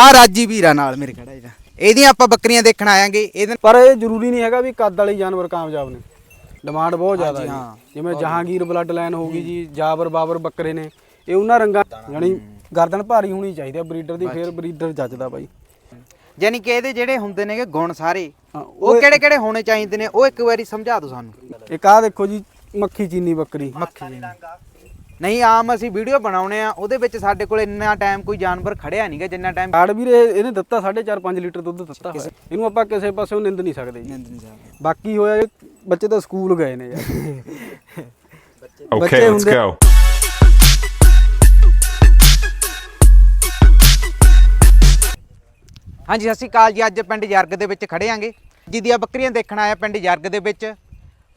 ਆ ਰਾਜੀ ਵੀਰਾ ਨਾਲ ਮੇਰੇ ਖੜਾ ਇਹਦਾ ਇਹਦੀਆਂ ਆਪਾਂ ਬੱਕਰੀਆਂ ਦੇਖਣ ਆਵਾਂਗੇ ਇਹਦੇ ਪਰ ਇਹ ਜ਼ਰੂਰੀ ਨਹੀਂ ਹੈਗਾ ਵੀ ਕੱਦ ਵਾਲੇ ਜਾਨਵਰ ਕਾਮਯਾਬ ਨੇ। ਡਿਮਾਂਡ ਬਹੁਤ ਜ਼ਿਆਦਾ ਹਾਂ। ਜਿਵੇਂ ਜਹਾਂਗੀਰ ਬਲੱਡ ਲਾਈਨ ਹੋ ਗਈ ਜੀ ਜਾਬਰ ਬਾਬਰ ਬੱਕਰੇ ਨੇ ਇਹ ਉਹਨਾਂ ਰੰਗਾਂ ਯਾਨੀ ਗਰਦਨ ਭਾਰੀ ਹੋਣੀ ਚਾਹੀਦੀ ਆ ਬਰੀਡਰ ਦੀ ਫਿਰ ਬਰੀਡਰ ਜੱਜਦਾ ਬਾਈ। ਯਾਨੀ ਕਿ ਇਹਦੇ ਜਿਹੜੇ ਹੁੰਦੇ ਨੇਗੇ ਗੁਣ ਸਾਰੇ ਹਾਂ, ਉਹ ਕਿਹੜੇ ਕਿਹੜੇ ਹੋਣੇ ਚਾਹੀਦੇ ਨੇ? ਉਹ ਇੱਕ ਵਾਰੀ ਸਮਝਾ ਦਿਓ ਸਾਨੂੰ। ਇੱਕ ਆਹ ਦੇਖੋ ਜੀ ਮੱਖੀ ਚੀਨੀ ਬੱਕਰੀ। ਮੱਖੀ ਨਹੀਂ ਆਮ ਅਸੀਂ ਵੀਡੀਓ ਬਣਾਉਣੇ ਆ ਉਹਦੇ ਵਿੱਚ ਸਾਡੇ ਕੋਲ ਇੰਨਾ ਟਾਈਮ ਕੋਈ ਜਾਨਵਰ ਖੜਿਆ ਨਹੀਂਗਾ ਜਿੰਨਾ ਟਾਈਮ ਕਾਰਡ ਵੀਰੇ ਇਹਨੇ ਦਿੱਤਾ 4.5 5 ਲੀਟਰ ਦੁੱਧ ਦਿੱਤਾ ਹੋਇਆ। ਇਹਨੂੰ ਆਪਾਂ ਕਿਸੇ ਪਾਸਿਓਂ ਨਿੰਦ ਨਹੀਂ ਸਕਦੇ ਜੀ। ਬਾਕੀ ਹੋਇਆ ਇਹ ਬੱਚੇ ਤਾਂ ਸਕੂਲ ਗਏ ਨੇ ਯਾਰ। Okay, let's ਹੁੰਦੇ- go. ਹਾਂਜੀ ਸਤਿ ਸ਼੍ਰੀ ਅਕਾਲ ਜੀ। ਅੱਜ ਪਿੰਡ ਯਰਗ ਦੇ ਵਿੱਚ ਖੜੇ ਆਂਗੇ। ਜਿਹਦੀਆਂ ਬੱਕਰੀਆਂ ਦੇਖਣ ਆਇਆ ਪਿੰਡ ਯਰਗ ਦੇ ਵਿੱਚ।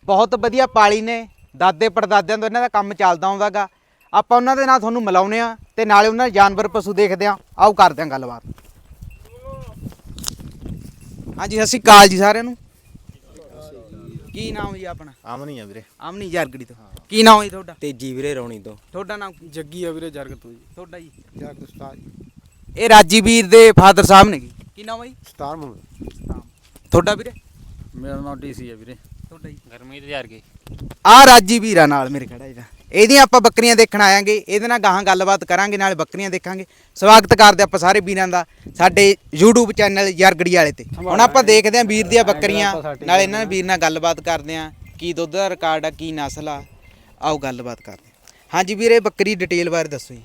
ਬਹੁਤ ਵਧੀਆ ਪਾਲੀ ਨੇ। ਦਾਦੇ ਪੜਦਾਦਿਆਂ ਤੋਂ ਇਹਨਾਂ ਦਾ ਕੰਮ ਚੱਲਦਾ ਆਉਂਦਾਗਾ। ਆਪਾਂ ਉਹਨਾਂ ਦੇ ਨਾਲ ਤੁਹਾਨੂੰ ਮਿਲਾਉਨੇ ਆ ਤੇ ਨਾਲੇ ਉਹਨਾਂ ਦੇ ਜਾਨਵਰ ਪਸ਼ੂ ਦੇਖਦੇ ਆ ਆਓ ਕਰਦੇ ਆ ਗੱਲਬਾਤ। ਹਾਂਜੀ ਸਤਿ ਸ਼੍ਰੀ ਅਕਾਲ ਜੀ ਸਾਰਿਆਂ ਨੂੰ। ਕੀ ਨਾਮ ਜੀ ਆਪਣਾ? ਆਮਨੀ ਆ ਵੀਰੇ। ਆਮਨੀ ਯਰਗੜੀ ਤੋਂ। ਕੀ ਨਾਮ ਹੈ ਤੁਹਾਡਾ? ਤੇਜੀ ਵੀਰੇ ਰੌਣੀ ਤੋਂ। ਤੁਹਾਡਾ ਨਾਮ ਕੀ? ਜੱਗੀ ਆ ਵੀਰੇ ਜਰਗ ਤੋਂ ਜੀ। ਤੁਹਾਡਾ ਜੀ? ਜਗ ਉਸਤਾਦ ਇਹ ਰਾਜੀ ਵੀਰ ਦੇ ਫਾਦਰ ਸਾਹਿਬ ਨੇ ਜੀ ਕੀ ਨਾਮ ਹੈ ਜੀ? ਸਟਾਰ ਮੁਹੰਮਦ ਤੁਹਾਡਾ ਵੀਰੇ? ਮੇਰਾ ਨਾਮ ਡੀਸੀ ਆ ਵੀਰੇ। ਤੁਹਾਡਾ ਜੀ? ਗਰਮੀਤ ਹਜ਼ਾਰ ਕੇ ਆ ਰਾਜੀ ਵੀਰਾ ਨਾਲ ਮੇਰੇ ਖੜਾ ਇਹਦਾ ਇਹਦੀਆਂ ਆਪਾਂ ਬੱਕਰੀਆਂ ਦੇਖਣ ਆਵਾਂਗੇ ਇਹਦੇ ਨਾਲ ਗਾਹਾਂ ਗੱਲਬਾਤ ਕਰਾਂਗੇ ਨਾਲ ਬੱਕਰੀਆਂ ਦੇਖਾਂਗੇ। ਸਵਾਗਤ ਕਰਦੇ ਆਪਾਂ ਸਾਰੇ ਵੀਰਾਂ ਦਾ ਸਾਡੇ YouTube ਚੈਨਲ ਯਰਗੜੀ ਵਾਲੇ ਤੇ। ਹੁਣ ਆਪਾਂ ਦੇਖਦੇ ਆਂ ਵੀਰ ਦੀਆਂ ਬੱਕਰੀਆਂ ਨਾਲ ਇਹਨਾਂ ਦੇ ਵੀਰ ਨਾਲ ਗੱਲਬਾਤ ਕਰਦੇ ਆਂ ਕੀ ਦੁੱਧ ਦਾ ਰਿਕਾਰਡ ਆ ਕੀ ਨਸਲ ਆ ਆਓ ਗੱਲਬਾਤ ਕਰਦੇ ਆਂ ਹਾਂਜੀ ਵੀਰੇ ਬੱਕਰੀ ਡਿਟੇਲ ਬਾਰੇ ਦੱਸੋ ਜੀ।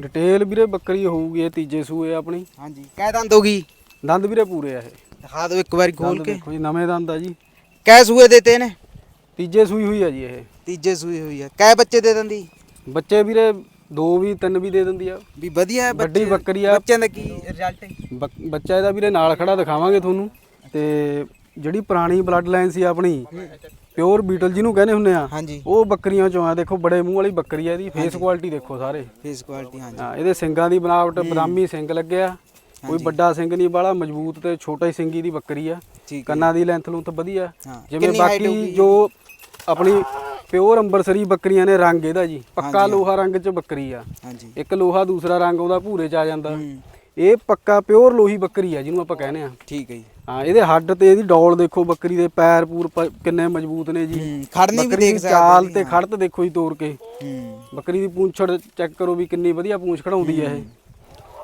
ਡਿਟੇਲ ਵੀਰੇ ਬੱਕਰੀ ਹੋਊਗੀ ਇਹ ਤੀਜੇ ਸੂਏ ਆਪਣੀ। ਹਾਂਜੀ ਕਹਿ ਦੰਦ ਹੋਗੀ ਦੰਦ ਵੀਰੇ ਪੂਰੇ ਆ ਇਹ। ਦਿਖਾ ਦਿਓ ਇੱਕ ਵਾਰੀ ਖੋਲ ਕੇ। ਦੇਖੋ ਜੀ ਨਵੇਂ ਦੰਦ ਆ ਜੀ। ਕਹਿ ਸੂਏ ਦੇਤੇ ਨੇ ਤੀਜੇ ਸੂਈ ਹੋਈ ਆ ਜੀ ਇਹ। ਤੀਜੇ ਸੂਈ ਹੋਈ ਆ। ਕਹਿ ਬੱਚੇ ਦੇ ਦਿੰਦੀ? ਬੱਚੇ ਵੀਰੇ ਦੋ ਵੀ ਤਿੰਨ ਵੀ ਦੇ ਦਿੰਦੀ ਆ। ਵੀ ਵਧੀਆ ਹੈ ਵੱਡੀ ਬੱਕਰੀ ਆ। ਬੱਚਿਆਂ ਦਾ ਕੀ ਰਿਜ਼ਲਟ ਹੈ? ਬੱਕ- ਬੱਚਾ ਇਹਦਾ ਵੀਰੇ ਨਾਲ ਖੜਾ ਦਿਖਾਵਾਂਗੇ ਤੁਹਾਨੂੰ। ਤੇ ਜਿਹੜੀ ਪੁਰਾਣੀ ਬਲੱਡ ਲਾਈਨ ਸੀ ਆਪਣੀ ਪਿਓਰ ਬੀਟਲ ਜਿਹਨੂੰ ਕਹਿੰਦੇ ਹੁੰਨੇ ਆ ਹਾਂਜੀ। ਉਹ ਬੱਕਰੀਆਂ ਚੋਂ ਆ। ਦੇਖੋ ਬੜੇ ਮੂੰਹ ਵਾਲੀ ਬੱਕਰੀ ਆ ਇਹਦੀ। ਫੇਸ ਕੁਆਲਿਟੀ ਦੇਖੋ ਸਾਰੇ। ਫੇਸ ਕੁਆਲਿਟੀ ਹਾਂਜੀ। ਹਾਂ ਇਹਦੇ ਸਿੰਗਾਂ ਦੀ ਬਣਾਵਟ ਬਦਾਮੀ ਸਿੰਗ ਲੱਗਿਆ। ਕੋਈ ਵੱਡਾ ਸਿੰਗ ਨਹੀਂ ਬਾਲਾ ਮਜ਼ਬੂਤ ਤੇ ਛੋਟਾ ਹੀ ਸਿੰਗੀ ਦੀ ਬੱਕਰੀ ਆ। ਕੰਨਾਂ ਦੀ ਲੈਂਥ ਲੂੰਥ ਵਧੀਆ। ਜਿਵੇਂ ਬਾਕੀ? ਜੋ? ਆਪਣੀ ਪਿਓਰ ਅੰਬਰਸਰੀ ਬੱਕਰੀਆਂ ਨੇ ਰੰਗ ਇਹਦਾ ਜੀ। ਪੱਕਾ ਲੋਹਾ ਰੰਗ ਚ ਬੱਕਰੀ ਆ। ਇੱਕ ਲੋਹਾ ਦੂਸਰਾ ਰੰਗ ਆਉਂਦਾ ਭੂਰੇ ਚ ਆ ਜਾਂਦਾ। ਇਹ ਪੱਕਾ ਪਿਓਰ ਲੋਹੀ ਬੱਕਰੀ ਆ ਜਿਹਨੂੰ ਆਪਾਂ ਕਹਿੰਦੇ ਆ। ਠੀਕ ਹੈ ਜੀ। ਹਾਂ ਇਹਦੇ ਹੱਡ ਤੇ ਇਹਦੀ ਡੌਲ ਦੇਖੋ ਬੱਕਰੀ ਦੇ ਪੈਰ ਪੂਰ ਕਿੰਨੇ ਮਜ਼ਬੂਤ ਨੇ ਜੀ। ਖੜਨੀ ਵੀ ਦੇਖ ਸਕਦੇ ਚਾਲ ਤੇ ਖੜਤ ਦੇਖੋ ਜੀ ਤੋੜ ਕੇ। ਬੱਕਰੀ ਦੀ ਪੂੰਛੜ ਚੈੱਕ ਕਰੋ ਵੀ ਕਿੰਨੀ ਵਧੀਆ ਪੂੰਛ ਖੜਾਉਂਦੀ ਹੈ ਇਹ।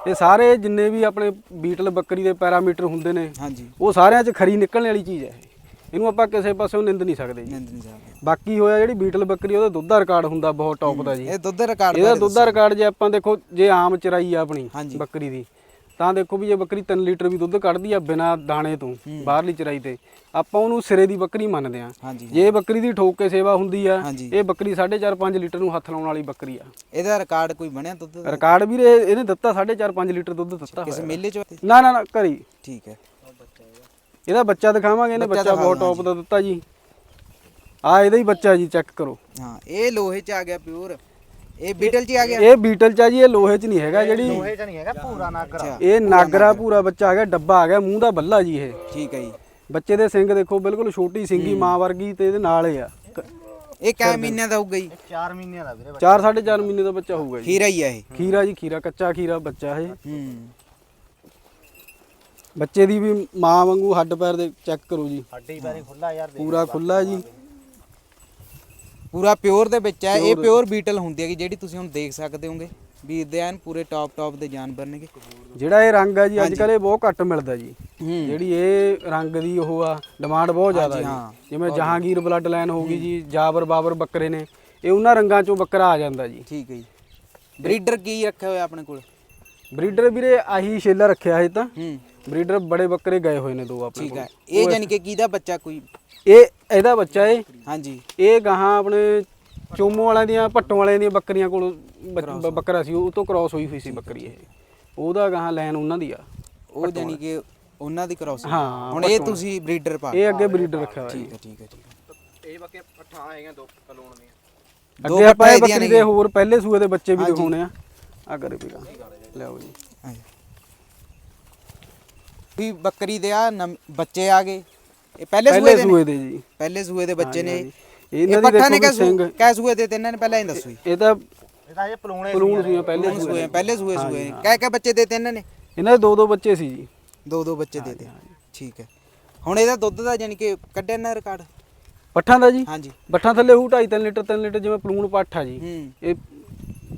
ਇਹ ਸਾਰੇ ਜਿੰਨੇ ਵੀ ਆਪਣੇ ਬੀਟਲ ਬੱਕਰੀ ਦੇ ਪੈਰਾਮੀਟਰ ਹੁੰਦੇ ਨੇ ਹਾਂਜੀ। ਉਹ ਸਾਰਿਆਂ 'ਚ ਖਰੀ ਨਿਕਲਣ ਵਾਲੀ ਚੀਜ਼ ਹੈ ਇਹ। ਇਹਨੂੰ ਆਪਾਂ ਕਿਸੇ ਪਾਸਿਓਂ ਨਿੰਦ ਨਹੀਂ ਸਕਦੇ ਜੀ। ਨੰਦਨੀ ਸਾਹਿਬ ਬਾਕੀ ਹੋਇਆ ਜਿਹੜੀ ਬੀਟਲ ਬੱਕਰੀ ਉਹਦਾ ਦੁੱਧ ਦਾ ਰਿਕਾਰਡ ਹੁੰਦਾ ਬਹੁਤ ਟੌਪ ਦਾ ਜੀ। ਇਹ ਦੁੱਧ ਦਾ ਰਿਕਾਰਡ ਇਹਦਾ ਦੁੱਧ ਦਾ ਰਿਕਾਰਡ ਜੇ ਆਪਾਂ ਦੇਖੋ ਜੇ ਆਮ ਚਰਾਈ ਆ ਆਪਣੀ ਹਾਂਜੀ। ਬੱਕਰੀ ਦੀ ਤਾਂ ਦੇਖੋ ਵੀ ਜੇ ਬੱਕਰੀ 3 ਲੀਟਰ ਵੀ ਦੁੱਧ ਕੱਢਦੀ ਆ ਬਿਨਾਂ ਦਾਣੇ ਤੋਂ ਬਾਹਰਲੀ ਚਰਾਈ ਤੇ ਆਪਾਂ ਉਹਨੂੰ ਸਿਰੇ ਦੀ ਬੱਕਰੀ ਮੰਨਦੇ ਆ ਜੇ ਬੱਕਰੀ ਦੀ ਠੋਕ ਕੇ ਸੇਵਾ ਹੁੰਦੀ ਆ। ਇਹ ਬੱਕਰੀ 4.5 5 ਲੀਟਰ ਨੂੰ ਹੱਥ ਲਾਉਣ ਵਾਲੀ ਬੱਕਰੀ ਆ। ਇਹਦਾ ਰਿਕਾਰਡ ਕੋਈ ਬਣਿਆ ਦੁੱਧ ਦਾ? ਰਿਕਾਰਡ ਵੀਰੇ ਇਹਨੇ ਦਿੱਤਾ 4.5 5 ਲੀਟਰ ਦੁੱਧ ਦਿੱਤਾ ਕਿਸੇ। ਮੇਲੇ ਚ ਨਾ ਨਾ ਨਾ ਘਰੀ ਠੀਕ ਹੈ। ਇਹਦਾ ਬੱਚਾ ਦਿਖਾਵਾਂਗੇ ਇਹਨੇ ਬੱਚਾ ਬਹੁਤ ਟੌਪ ਦਾ ਦਿੱਤਾ ਜੀ। ਆ ਇਹਦਾ ਹੀ ਬੱਚਾ ਜੀ ਚੈੱਕ ਕਰੋ। ਹਾਂ ਇਹ ਲੋਹੇ ਚ ਆ ਗਿਆ ਪਿਓਰ ਇਹ ਬੀਟਲ ਚ ਆ ਗਿਆ? ਇਹ ਬੀਟਲ ਚ ਆ ਜੀ ਇਹ ਲੋਹੇ ਚ ਨਹੀਂ ਹੈਗਾ ਜਿਹੜੀ। ਚ ਨਹੀਂ ਹੈਗਾ ਪੂਰਾ ਨਾਗਰਾ ਇਹ ਨਾਗਰਾ ਪੂਰਾ ਬੱਚਾ ਆ ਗਿਆ ਡੱਬਾ ਆ ਗਿਆ ਮੂੰਹ ਦਾ ਬੱਲਾ ਜੀ ਇਹ। ਠੀਕ ਹੈ ਜੀ। ਬੱਚੇ ਦੇ ਸਿੰਗ ਦੇਖੋ ਬਿਲਕੁਲ ਛੋਟੀ ਸਿੰਗੀ ਮਾਂ ਵਰਗੀ ਤੇ ਇਹਦੇ ਨਾਲ ਹੀ ਆ। ਇਹ ਕਿੰਨੇ ਮਹੀਨਿਆਂ ਦਾ ਹੋਊਗਾ ਜੀ? 4 ਮਹੀਨਿਆਂ ਦਾ ਵੀਰੇ 4 4.5 ਮਹੀਨੇ ਦਾ ਬੱਚਾ ਹੋਊਗਾ ਜੀ। ਖੀਰਾ ਹੀ ਆ ਇਹ। ਖੀਰਾ ਜੀ ਖੀਰਾ ਕੱਚਾ ਖੀਰਾ ਬੱਚਾ ਇਹ। ਹੂੰ। ਬੱਚੇ ਦੀ ਵੀ ਮਾਂ ਵਾਂਗੂ ਹੱਡ ਪੈਰ ਦੇ ਚੈੱਕ ਕਰੋ ਜੀ। ਹੱਡੀ ਬਾਰੀ ਖੁੱਲਾ ਯਾਰ ਪੂਰਾ ਖੁੱਲਾ ਜੀ। ਪੂਰਾ ਪਿਓਰ ਦੇ ਵਿੱਚ ਹੈ। ਇਹ ਪਿਓਰ। ਬੀਟਲ ਹੁੰਦੀ ਹੈ ਜਿਹੜੀ ਤੁਸੀਂ ਹੁਣ ਦੇਖ ਸਕਦੇ ਹੋਗੇ। ਵੀਰ ਦੇ ਐਨ ਪੂਰੇ ਟੌਪ ਟੌਪ ਦੇ ਜਾਨਵਰ ਨੇਗੇ। ਜਿਹੜਾ ਇਹ ਰੰਗ ਆ ਜੀ ਅੱਜ ਕੱਲ੍ਹ ਇਹ ਬਹੁਤ ਘੱਟ ਮਿਲਦਾ ਜੀ। ਹੂੰ। ਜਿਹੜੀ ਇਹ ਰੰਗ ਦੀ ਉਹ ਆ ਡਿਮਾਂਡ ਬਹੁਤ ਜ਼ਿਆਦਾ ਹਾਂ। ਜੀ। ਜਿਵੇਂ ਜਹਾਂਗੀਰ ਬਲੱਡ ਲਾਈਨ ਹੋ ਗਈ ਜੀ ਜਾਬਰ ਬਾਬਰ ਬੱਕਰੇ ਨੇ। ਇਹ ਉਹਨਾਂ ਰੰਗਾਂ ਚੋਂ ਬੱਕਰਾ ਆ ਜਾਂਦਾ ਜੀ। ਠੀਕ ਹੈ ਜੀ। ਬਰੀਡਰ ਕੀ ਰੱਖਿਆ ਹੋਇਆ ਆਪਣੇ ਕੋਲ? ਬਰੀਡਰ ਵੀਰੇ ਆਹੀ ਛੇਲਾ ਰੱਖਿਆ ਹੈ ਤਾਂ। ਹੂੰ। ਬਰੀਡਰ ਬੜੇ ਬੱਕਰੇ ਗਏ ਹੋਏ ਨੇ ਦੋ ਆਪਣੇ ਠੀਕ ਕੋਲ। ਹੈ। ਇਹ ਜਾਨੀ ਕਿ ਕਿਹਦਾ ਬੱਚਾ ਕੋਈ ਇਹ ਇਹਦਾ ਬੱਚਾ ਏ। ਹਾਂਜੀ। ਇਹ ਗਾਹਾਂ ਆਪਣੇ ਚੋਮੋ ਵਾਲਿਆਂ ਦੀਆਂ ਭੱਟੋਂ ਵਾਲਿਆਂ ਦੀਆਂ ਬੱਕਰੀਆਂ ਕੋਲ ਬੱਕਰਾ ਸੀ ਉਹ ਤੋਂ ਕ੍ਰਾਸ ਹੋਈ ਹੋਈ ਸੀ ਬੱਕਰੀ ਇਹ। ਉਹਦਾ ਗਾਹਾਂ ਲਾਈਨ ਉਹਨਾਂ ਦੀ ਆ ਉਹ ਜਾਨੀ ਕਿ ਉਹਨਾਂ ਦੀ ਕ੍ਰਾਸ ਹਾਂ, ਹੁਣ ਇਹ ਤੁਸੀਂ ਬਰੀਡਰ ਪਾ ਇਹ ਅੱਗੇ ਬਰੀਡਰ ਰੱਖਿਆ ਹੋਇਆ ਜੀ। ਠੀਕ ਹੈ ਠੀਕ ਹੈ ਠੀਕ ਹੈ। ਇਹ ਬੱਕੇ ਪੱਠਾ ਹੈਗਾ ਦੋ ਕਲੋਨ ਦੀਆਂ ਦੋ ਅੱਗੇ ਆਪਾਂ ਇਹ ਬੱਕਰੀ ਦੇ ਹੋਰ ਪਹਿਲੇ ਸੂਏ ਦੇ ਬੱਚੇ ਵੀ ਦਿਖਾਉਣੇ ਆ। ਆ ਕਰੇ ਵੀਰਾ ਲਿਆਓ ਜੀ। ਆਏ। ਵੀ ਬੱਕਰੀ ਦੇ ਆ ਬੱਚੇ ਆ ਗਏ। ਇਹ ਪਹਿਲੇ ਸੂਏ ਪਹਿਲੇ ਦੇ ਸੂਏ ਨੇ ਦੇ ਜੀ। ਪਹਿਲੇ ਸੂਏ ਦੇ ਬੱਚੇ ਨੇ। ਹਾਂਜੀ। ਇਹ ਇਹਨਾਂ ਦੀ ਪੱਠਾ ਨੇ ਦੇਖੋ ਕੈ ਵੀ ਸਿੰਘ ਕੈ ਸੂਏ ਦੇ ਤੇ ਇਹਨਾਂ ਨੇ ਪਹਿਲਾਂ ਹੀ ਦੱਸੋ ਜੀ। ਇਹ ਤਾਂ ਇਹਦਾ ਇਹ ਪਲੂਣੇ ਪਲੂਣ ਸੂਏ ਪਹਿਲੇ ਪਹਿਲੇ ਸੂਏ ਪਹਿਲੇ ਸੂਏ ਸੂਏ ਕਹਿ ਕਹਿ ਬੱਚੇ ਦੇ ਤੇ ਇਹਨਾਂ ਨੇ? ਇਹਨਾਂ ਦੇ ਦੋ ਦੋ ਬੱਚੇ ਸੀ ਜੀ। ਦੋ ਦੋ ਬੱਚੇ ਦੇ ਦੇ ਠੀਕ ਹੈ। ਹੁਣ ਇਹਦਾ ਦੁੱਧ ਦਾ ਯਾਨੀ ਕਿ ਕੱਢਿਆ ਨਾ ਰਿਕਾਰਡ? ਪੱਠਾਂ ਦਾ ਜੀ? ਹਾਂਜੀ। ਪੱਠਾਂ ਥੱਲੇ ਉਹ 2.5 3 ਲੀਟਰ 3 ਲੀਟਰ ਜਿਵੇਂ ਪਲੂਣ ਪੱਠ ਜੀ। ਹੂੰ। ਇਹ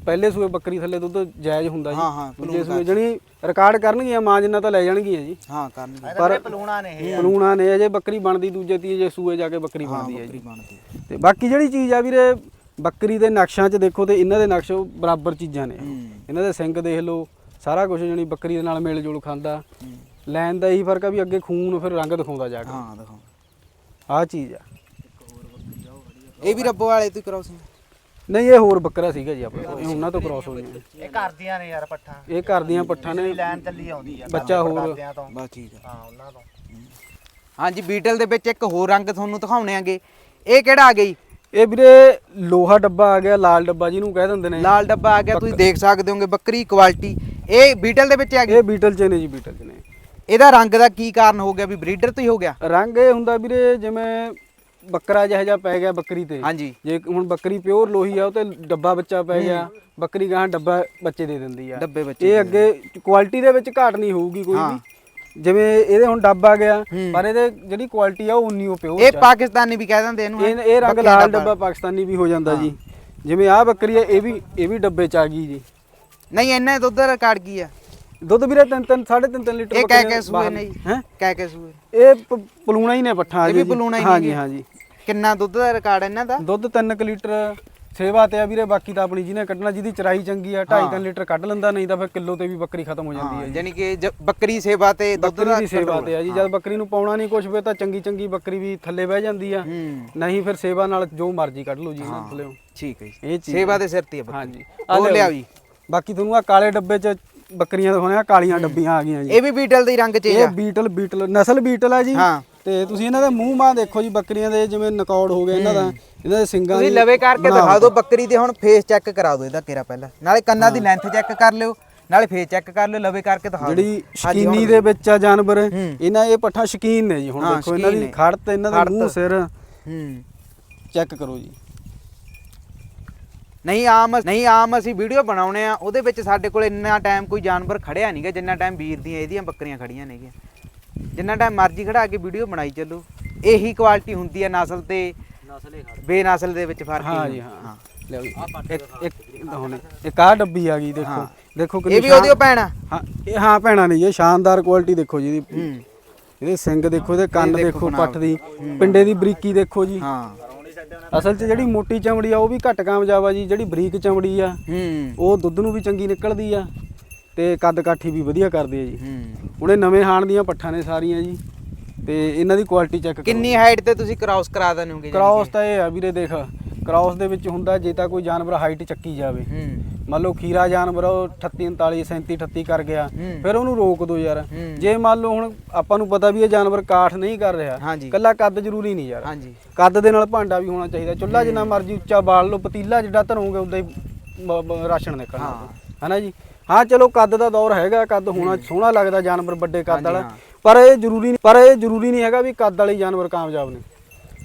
ਪਹਿਲੇ ਸੂਏ ਬੱਕਰੀ ਥੱਲੇ ਦੁੱਧ ਜਾਇਜ਼ ਹੁੰਦਾ ਜੀ। ਹਾਂ, ਹਾਂ, ਦੂਜੇ ਸੂਏ ਜਣੀ ਰਿਕਾਰਡ ਕਰਨਗੀਆਂ ਮਾਂ ਜਿੰਨਾ ਤਾਂ ਲੈ ਜਾਣਗੀਆਂ ਜੀ। ਹਾਂ ਕਰਨਗੇ ਪਰ ਪਲੂਣਾ ਨੇ ਇਹ। ਪਲੂਣਾ ਨੇ ਅਜੇ ਬੱਕਰੀ ਬਣਦੀ ਦੂਜੇ ਤੀਜੇ ਸੂਏ ਜਾ ਕੇ ਬੱਕਰੀ ਬਣਦੀ ਹੈ ਜੀ। ਬਣਦੀ ਤੇ ਬਾਕੀ ਜਿਹੜੀ ਚੀਜ਼ ਆ ਵੀਰੇ ਬੱਕਰੀ ਦੇ ਨਕਸ਼ਾਂ 'ਚ ਦੇਖੋ ਤੇ ਇਹਨਾਂ ਦੇ ਨਕਸ਼ ਬਰਾਬਰ ਚੀਜ਼ਾਂ ਨੇ। ਇਹਨਾਂ ਦੇ ਸਿੰਘ ਦੇਖ ਲਓ ਸਾਰਾ ਕੁਝ ਜਣੀ ਬੱਕਰੀ ਦੇ ਨਾਲ ਮੇਲ ਜੋਲ ਖਾਂਦਾ। ਲੈਣ ਦਾ ਇਹੀ ਫ਼ਰਕ ਆ ਵੀ ਅੱਗੇ ਖੂਨ ਫਿਰ ਰੰਗ ਦਿਖਾਉਂਦਾ ਜਾ ਕੇ। ਹਾਂ ਦਿਖਾਓ ਆਹ ਚੀਜ਼ ਆ। ਇਹ ਵੀ ਰੱਬੋ ਵਾਲੇ ਤੋਂ ਕਰਾਓ ਸੀ। ਨਹੀਂ ਇਹ ਹੋਰ ਬੱਕਰਾ ਸੀਗਾ ਜੀ ਆਪਣੇ। ਕੋਲ ਇਹ ਉਹਨਾਂ ਤੋਂ ਕ੍ਰਾਸ ਹੋਈਆਂ। ਇਹ ਕਰਦੀਆਂ ਨੇ ਯਾਰ ਪੱਠਾ। ਇਹ ਘਰ ਦੀਆਂ ਪੱਠਾਂ ਨੇ। ਲੈਣ ਚੱਲੀ ਆਉਂਦੀ ਆ ਬੱਚਾ ਹੋਰ। ਕਰਦਿਆਂ ਤੋਂ। ਬਸ ਠੀਕ ਹੈ ਹਾਂ ਉਹਨਾਂ ਤੋਂ। ਹਾਂਜੀ ਬੀਟਲ ਦੇ ਵਿੱਚ ਇੱਕ ਹੋਰ ਰੰਗ ਤੁਹਾਨੂੰ ਦਿਖਾਉਣੇ ਆਂਗੇ। ਇਹ ਕਿਹੜਾ ਆ ਗਈ? ਇਹ ਵੀਰੇ ਲੋਹਾ ਡੱਬਾ ਆ ਗਿਆ ਲਾਲ ਡੱਬਾ ਜਿਹਨੂੰ ਕਹਿ ਦਿੰਦੇ ਨੇ। ਲਾਲ ਡੱਬਾ ਆ ਗਿਆ ਤੁਸੀਂ ਦੇਖ ਸਕਦੇ ਹੋਗੇ ਬੱਕਰੀ ਕੁਆਲਿਟੀ ਇਹ ਬੀਟਲ ਦੇ ਵਿੱਚ ਆ ਗਈ? ਇਹ ਬੀਟਲ ਚ ਨੇ ਜੀ ਬੀਟਲ ਚ ਨੇ। ਇਹਦਾ ਰੰਗ ਦਾ ਕੀ ਕਾਰਨ ਹੋ ਗਿਆ ਵੀ ਬਰੀਡਰ ਤੋਂ ਹੀ ਹੋ ਗਿਆ? ਰੰਗ ਇਹ ਹੁੰਦਾ ਵੀਰੇ ਜਿਵੇਂ ਬੱਕਰਾ ਜਿਹੋ ਜਿਹਾ ਪੈ ਗਿਆ ਬੱਕਰੀ ਤੇ। ਹਾਂਜੀ। ਜੇ ਹੁਣ ਬੱਕਰੀ ਪਿਓਰ ਲੋਹੀ ਆ ਉਹ ਤੇ ਡੱਬਾ ਬੱਚਾ ਪੈ ਗਿਆ। ਬੱਕਰੀ ਗਾਂ ਡੱਬਾ ਬੱਚੇ ਦੇ ਦਿੰਦੀ ਆ। ਡੱਬੇ ਬੱਚੇ ਇਹ ਅੱਗੇ ਕੁਆਲਿਟੀ ਦੇ ਵਿੱਚ ਘਾਟ ਨਹੀਂ ਹੋਊਗੀ ਕੋਈ ਵੀ। ਜਿਵੇਂ ਇਹਦੇ ਹੁਣ ਡੱਬਾ ਗਿਆ ਪਰ ਇਹਦੇ ਜਿਹੜੀ ਕੁਆਲਿਟੀ ਆ ਉਹ ਉਨੀ ਉਹ ਪਿਓਰ ਇਹ ਪਾਕਿਸਤਾਨੀ ਵੀ ਕਹਿ ਦਿੰਦੇ ਇਹਨੂੰ ਇਹ ਇਹ ਰੰਗ ਲਾਲ ਡੱਬਾ। ਪਾਕਿਸਤਾਨੀ ਵੀ ਹੋ ਜਾਂਦਾ ਜੀ। ਜਿਵੇਂ ਆਹ ਬੱਕਰੀ ਆ ਇਹ ਵੀ ਇਹ ਵੀ ਡੱਬੇ ਚ ਆ ਗਈ ਜੀ। ਨਹੀਂ ਇਹਨਾਂ ਦੁੱਧ ਰਿਕਾਰਡ ਕੀ ਆ। ਦੁੱਧ ਵੀਰੇ 3 3 3.5 3 ਲੀਟਰ ਇਹ ਕਹਿ ਕੇ ਸੂਏ ਨੇ ਜੀ। ਹੈਂ? ਕਹਿ ਕੇ ਸੂਏ। ਇਹ ਪ- ਪਲੂਣਾ ਹੀ ਨੇ ਪੱਠਾ ਇਹ ਵੀ ਪਲੂਣਾ ਹੀ ਨੇ ਹਾਂਜੀ ਜੀ। ਹਾਂਜੀ। ਕਿੰਨਾ ਦੁੱਧ ਦਾ ਰਿਕਾਰਡ ਇਹਨਾਂ ਦਾ? ਦੁੱਧ 3 ਲੀਟਰ ਸੇਵਾ ਤੇ ਆ ਵੀਰੇ ਬਾਕੀ ਤਾਂ ਆਪਣੀ ਜਿਹਨੇ ਕੱਢਣਾ ਜਿਹਦੀ ਚਰਾਈ ਚੰਗੀ ਆ 2.5 3 ਲੀਟਰ ਕੱਢ ਲੈਂਦਾ ਨਹੀਂ ਤਾਂ ਫਿਰ ਕਿਲੋ ਤੇ ਵੀ ਬੱਕਰੀ ਖਤਮ ਹੋ ਜਾਂਦੀ ਹੈ ਜੀ। ਯਾਨੀ ਕਿ ਜ- ਬੱਕਰੀ ਸੇਵਾ ਤੇ ਦੁੱਧ ਬੱਕਰੀ ਦਾ ਦੀ ਸੇਵਾ ਤੇ ਆ ਜੀ। ਜਦ ਬੱਕਰੀ ਨੂੰ ਪਾਉਣਾ ਨਹੀਂ ਕੁਝ ਫਿਰ ਤਾਂ ਚੰਗੀ ਚੰਗੀ ਬੱਕਰੀ ਵੀ ਥੱਲੇ ਬਹਿ ਜਾਂਦੀ ਆ। ਹੂੰ। ਨਹੀਂ ਫਿਰ ਸੇਵਾ ਨਾਲ ਜੋ ਮਰਜ਼ੀ ਕੱਢ ਲਓ ਜੀ ਇਹਨਾਂ ਥੱਲੇੋਂ। ਠੀਕ ਹੈ ਜੀ। ਇਹ ਚੀਜ਼ ਸੇਵਾ ਦੇ ਸਿਰ ਤੇ ਆ ਬੱਕਰੀ। ਹਾਂਜੀ। ਉਹ ਲਿਆ ਵੀ ਬਾਕੀ ਤੁਹਾਨੂੰ ਆ ਕਾਲੇ ਡੱਬੇ 'ਚ ਬੱਕਰੀਆਂ ਦਿਖਾਉਣੇ ਆ ਕਾਲੀਆਂ ਡੱਬੀਆਂ ਆ ਗਈਆਂ ਜੀ। ਇਹ ਵੀ ਬੀਟਲ ਦੇ ਰੰਗ ਚ ਹੀ ਇਹ ਆ। ਬੀਟਲ ਬੀਟਲ ਨਸਲ ਬੀਟਲ ਆ ਜੀ। ਹਾਂ। ਤੇ ਤੁਸੀਂ ਇਹਨਾਂ ਦੇ ਮੂੰਹ ਮਾਂ ਦੇਖੋ ਜੀ ਬੱਕਰੀਆਂ ਦੇ ਜਿਵੇਂ ਨਕੌੜ ਹੋ ਗਿਆ ਇਹਨਾਂ ਦਾ ਇਹਨਾਂ ਦੇ ਸਿੰਗਾਂ ਤੁਸੀਂ ਦੀ ਲਵੇ ਕਰਕੇ। ਦਿਖਾ ਦਿਓ ਬੱਕਰੀ ਦੇ ਹੁਣ ਫੇਸ ਚੈੱਕ ਕਰਾ ਦਿਓ ਇਹਦਾ ਕੇਰਾ ਪਹਿਲਾਂ। ਨਾਲੇ ਕੰਨਾਂ ਦੀ ਲੈਂਥ ਚੈੱਕ ਕਰ ਲਿਓ ਨਾਲੇ ਫੇਸ ਚੈੱਕ ਕਰ ਲਿਓ ਲਵੇ ਕਰਕੇ ਦਿਖਾ ਦਿਓ। ਜਿਹੜੀ ਸ਼ਕੀਨੀ ਦੇ ਵਿੱਚ ਆ ਜਾਨਵਰ। ਇਹਨਾਂ ਇਹ ਪੱਠਾ ਸ਼ਕੀਨ ਨੇ ਜੀ ਹੁਣ ਹਾਂ, ਦੇਖੋ ਇਹਨਾਂ ਸ਼ੌਕੀਨ ਦੀ ਨੇ। ਖੜ ਤੇ ਇਹਨਾਂ ਦਾ ਮੂੰਹ ਸਿਰ। ਹੂੰ। ਚੈੱਕ ਕਰੋ ਜੀ। ਨਹੀਂ ਆਮ ਨਹੀਂ ਆਮ ਅਸੀਂ ਵੀਡੀਓ ਬਣਾਉਣੇ ਆ ਉਹਦੇ ਵਿੱਚ ਸਾਡੇ ਕੋਲ ਇੰਨਾ ਟਾਈਮ ਕੋਈ ਜਾਨਵਰ ਖੜਿਆ ਨਹੀਂਗਾ ਜਿੰਨਾ ਟਾਈਮ ਵੀਰ ਦੀਆਂ ਇਹਦੀਆਂ ਬੱਕਰੀਆਂ ਖੜੀਆਂ ਨੇਗੀਆਂ। ਜਿੰਨਾ ਟਾਈਮ ਮਰਜ਼ੀ ਖੜਾ ਕੇ ਵੀਡੀਓ ਬਣਾਈ ਚੱਲੋ। ਇਹੀ ਕੁਆਲਿਟੀ ਹੁੰਦੀ ਹੈ ਨਸਲ ਤੇ ਬੇਨਸਲ ਦੇ ਵਿੱਚ ਫ਼ਰਕ ਹਾਂ ਹੀ ਜੀ। ਹਾਂ। ਲਿਆਓ ਜੀ। ਇੱਕ ਇੱਕ ਹੁਣ ਇੱਕ ਆਹ ਡੱਬੀ ਆ ਗਈ ਦੇਖੋ। ਦੇਖੋ ਇਹ ਵੀ ਉਹਦੀ ਭੈਣ ਆ? ਹਾਂ ਇਹ ਹਾਂ ਭੈਣਾ ਨਹੀਂ ਇਹ ਸ਼ਾਨਦਾਰ ਕੁਆਲਿਟੀ ਦੇਖੋ ਜੀ ਇਹਦੀ। ਇਹਦੇ ਸਿੰਗ ਦੇਖੋ ਇਹਦੇ ਕੰਨ ਦੇਖੋ। ਪੱਟ ਦੀ। ਪਿੰਡੇ ਦੀ ਬਰੀਕੀ ਦੇਖੋ ਜੀ। ਹਾਂ। ਅਸਲ 'ਚ ਜਿਹੜੀ ਮੋਟੀ ਚਮੜੀ ਆ ਉਹ ਵੀ ਘੱਟ ਕਾਮਯਾਬ ਆ ਜੀ ਜਿਹੜੀ ਬਰੀਕ ਚਮੜੀ ਆ ਹੂੰ। ਉਹ ਦੁੱਧ ਨੂੰ ਵੀ ਚੰਗੀ ਨਿਕਲਦੀ ਆ ਤੇ ਕੱਦ ਕਾਠੀ ਵੀ ਵਧੀਆ ਕਰਦੇ ਆ ਜੀ। ਹੂੰ। ਹੁਣ ਇਹ ਨਵੇਂ ਹਾਣ ਦੀਆਂ ਪੱਠਾਂ ਨੇ ਸਾਰੀਆਂ ਜੀ ਤੇ ਇਹਨਾਂ ਦੀ ਕੁਆਲਿਟੀ ਚੈੱਕ ਕਿੰਨੀ ਹਾਈਟ ਤੇ ਤੁਸੀਂ ਕ੍ਰਾਸ ਕਰਾ ਦਿੰਦੇ ਹੋਗੇ ਕ੍ਰਾਸ ਤਾਂ ਇਹ ਆ ਵੀਰੇ ਦੇਖ ਕ੍ਰਾਸ ਦੇ ਵਿੱਚ ਹੁੰਦਾ ਜੇ ਤਾਂ ਕੋਈ ਜਾਨਵਰ ਹਾਈਟ ਚੱਕੀ ਜਾਵੇ। ਹੂੰ। ਮੰਨ ਲਓ ਖੀਰਾ ਜਾਨਵਰ ਉਹ 38 39 37 38 ਕਰ ਗਿਆ। ਫਿਰ ਉਹਨੂੰ ਰੋਕ ਦਿਓ ਯਾਰ। ਜੇ ਮੰਨ ਲਓ ਹੁਣ ਆਪਾਂ ਨੂੰ ਪਤਾ ਵੀ ਇਹ ਜਾਨਵਰ ਕਾਠ ਨਹੀਂ ਕਰ ਰਿਹਾ। ਕੱਲਾ ਕੱਦ ਜ਼ਰੂਰੀ ਨਹੀਂ ਯਾਰ ਕੱਦ ਦੇ ਨਾਲ ਭਾਂਡਾ ਵੀ ਹੋਣਾ ਚਾਹੀਦਾ ਚੁੱਲ੍ਹਾ ਜਿੰਨਾ ਮਰਜ਼ੀ ਉੱਚਾ ਬਾਲ ਲਓ ਪਤੀਲਾ ਜਿੱਡਾ ਧਰੋਗੇ ਉਦਾਂ ਹੀ ਰਾਸ਼ਨ ਨਿਕਲਣਾ। ਹਨਾ ਜੀ ਹਾਂ ਚਲੋ ਕੱਦ ਦਾ ਦੌਰ ਹੈਗਾ ਕੱਦ ਹੋਣਾ ਸੋਹਣਾ ਲੱਗਦਾ ਜਾਨਵਰ ਵੱਡੇ ਕੱਦ ਵਾਲਾ। ਪਰ ਇਹ ਜ਼ਰੂਰੀ ਨਹੀਂ ਪਰ ਇਹ ਜ਼ਰੂਰੀ ਨਹੀਂ ਹੈਗਾ ਵੀ ਕੱਦ ਵਾਲੇ ਜਾਨਵਰ ਕਾਮਯਾਬ ਨੇ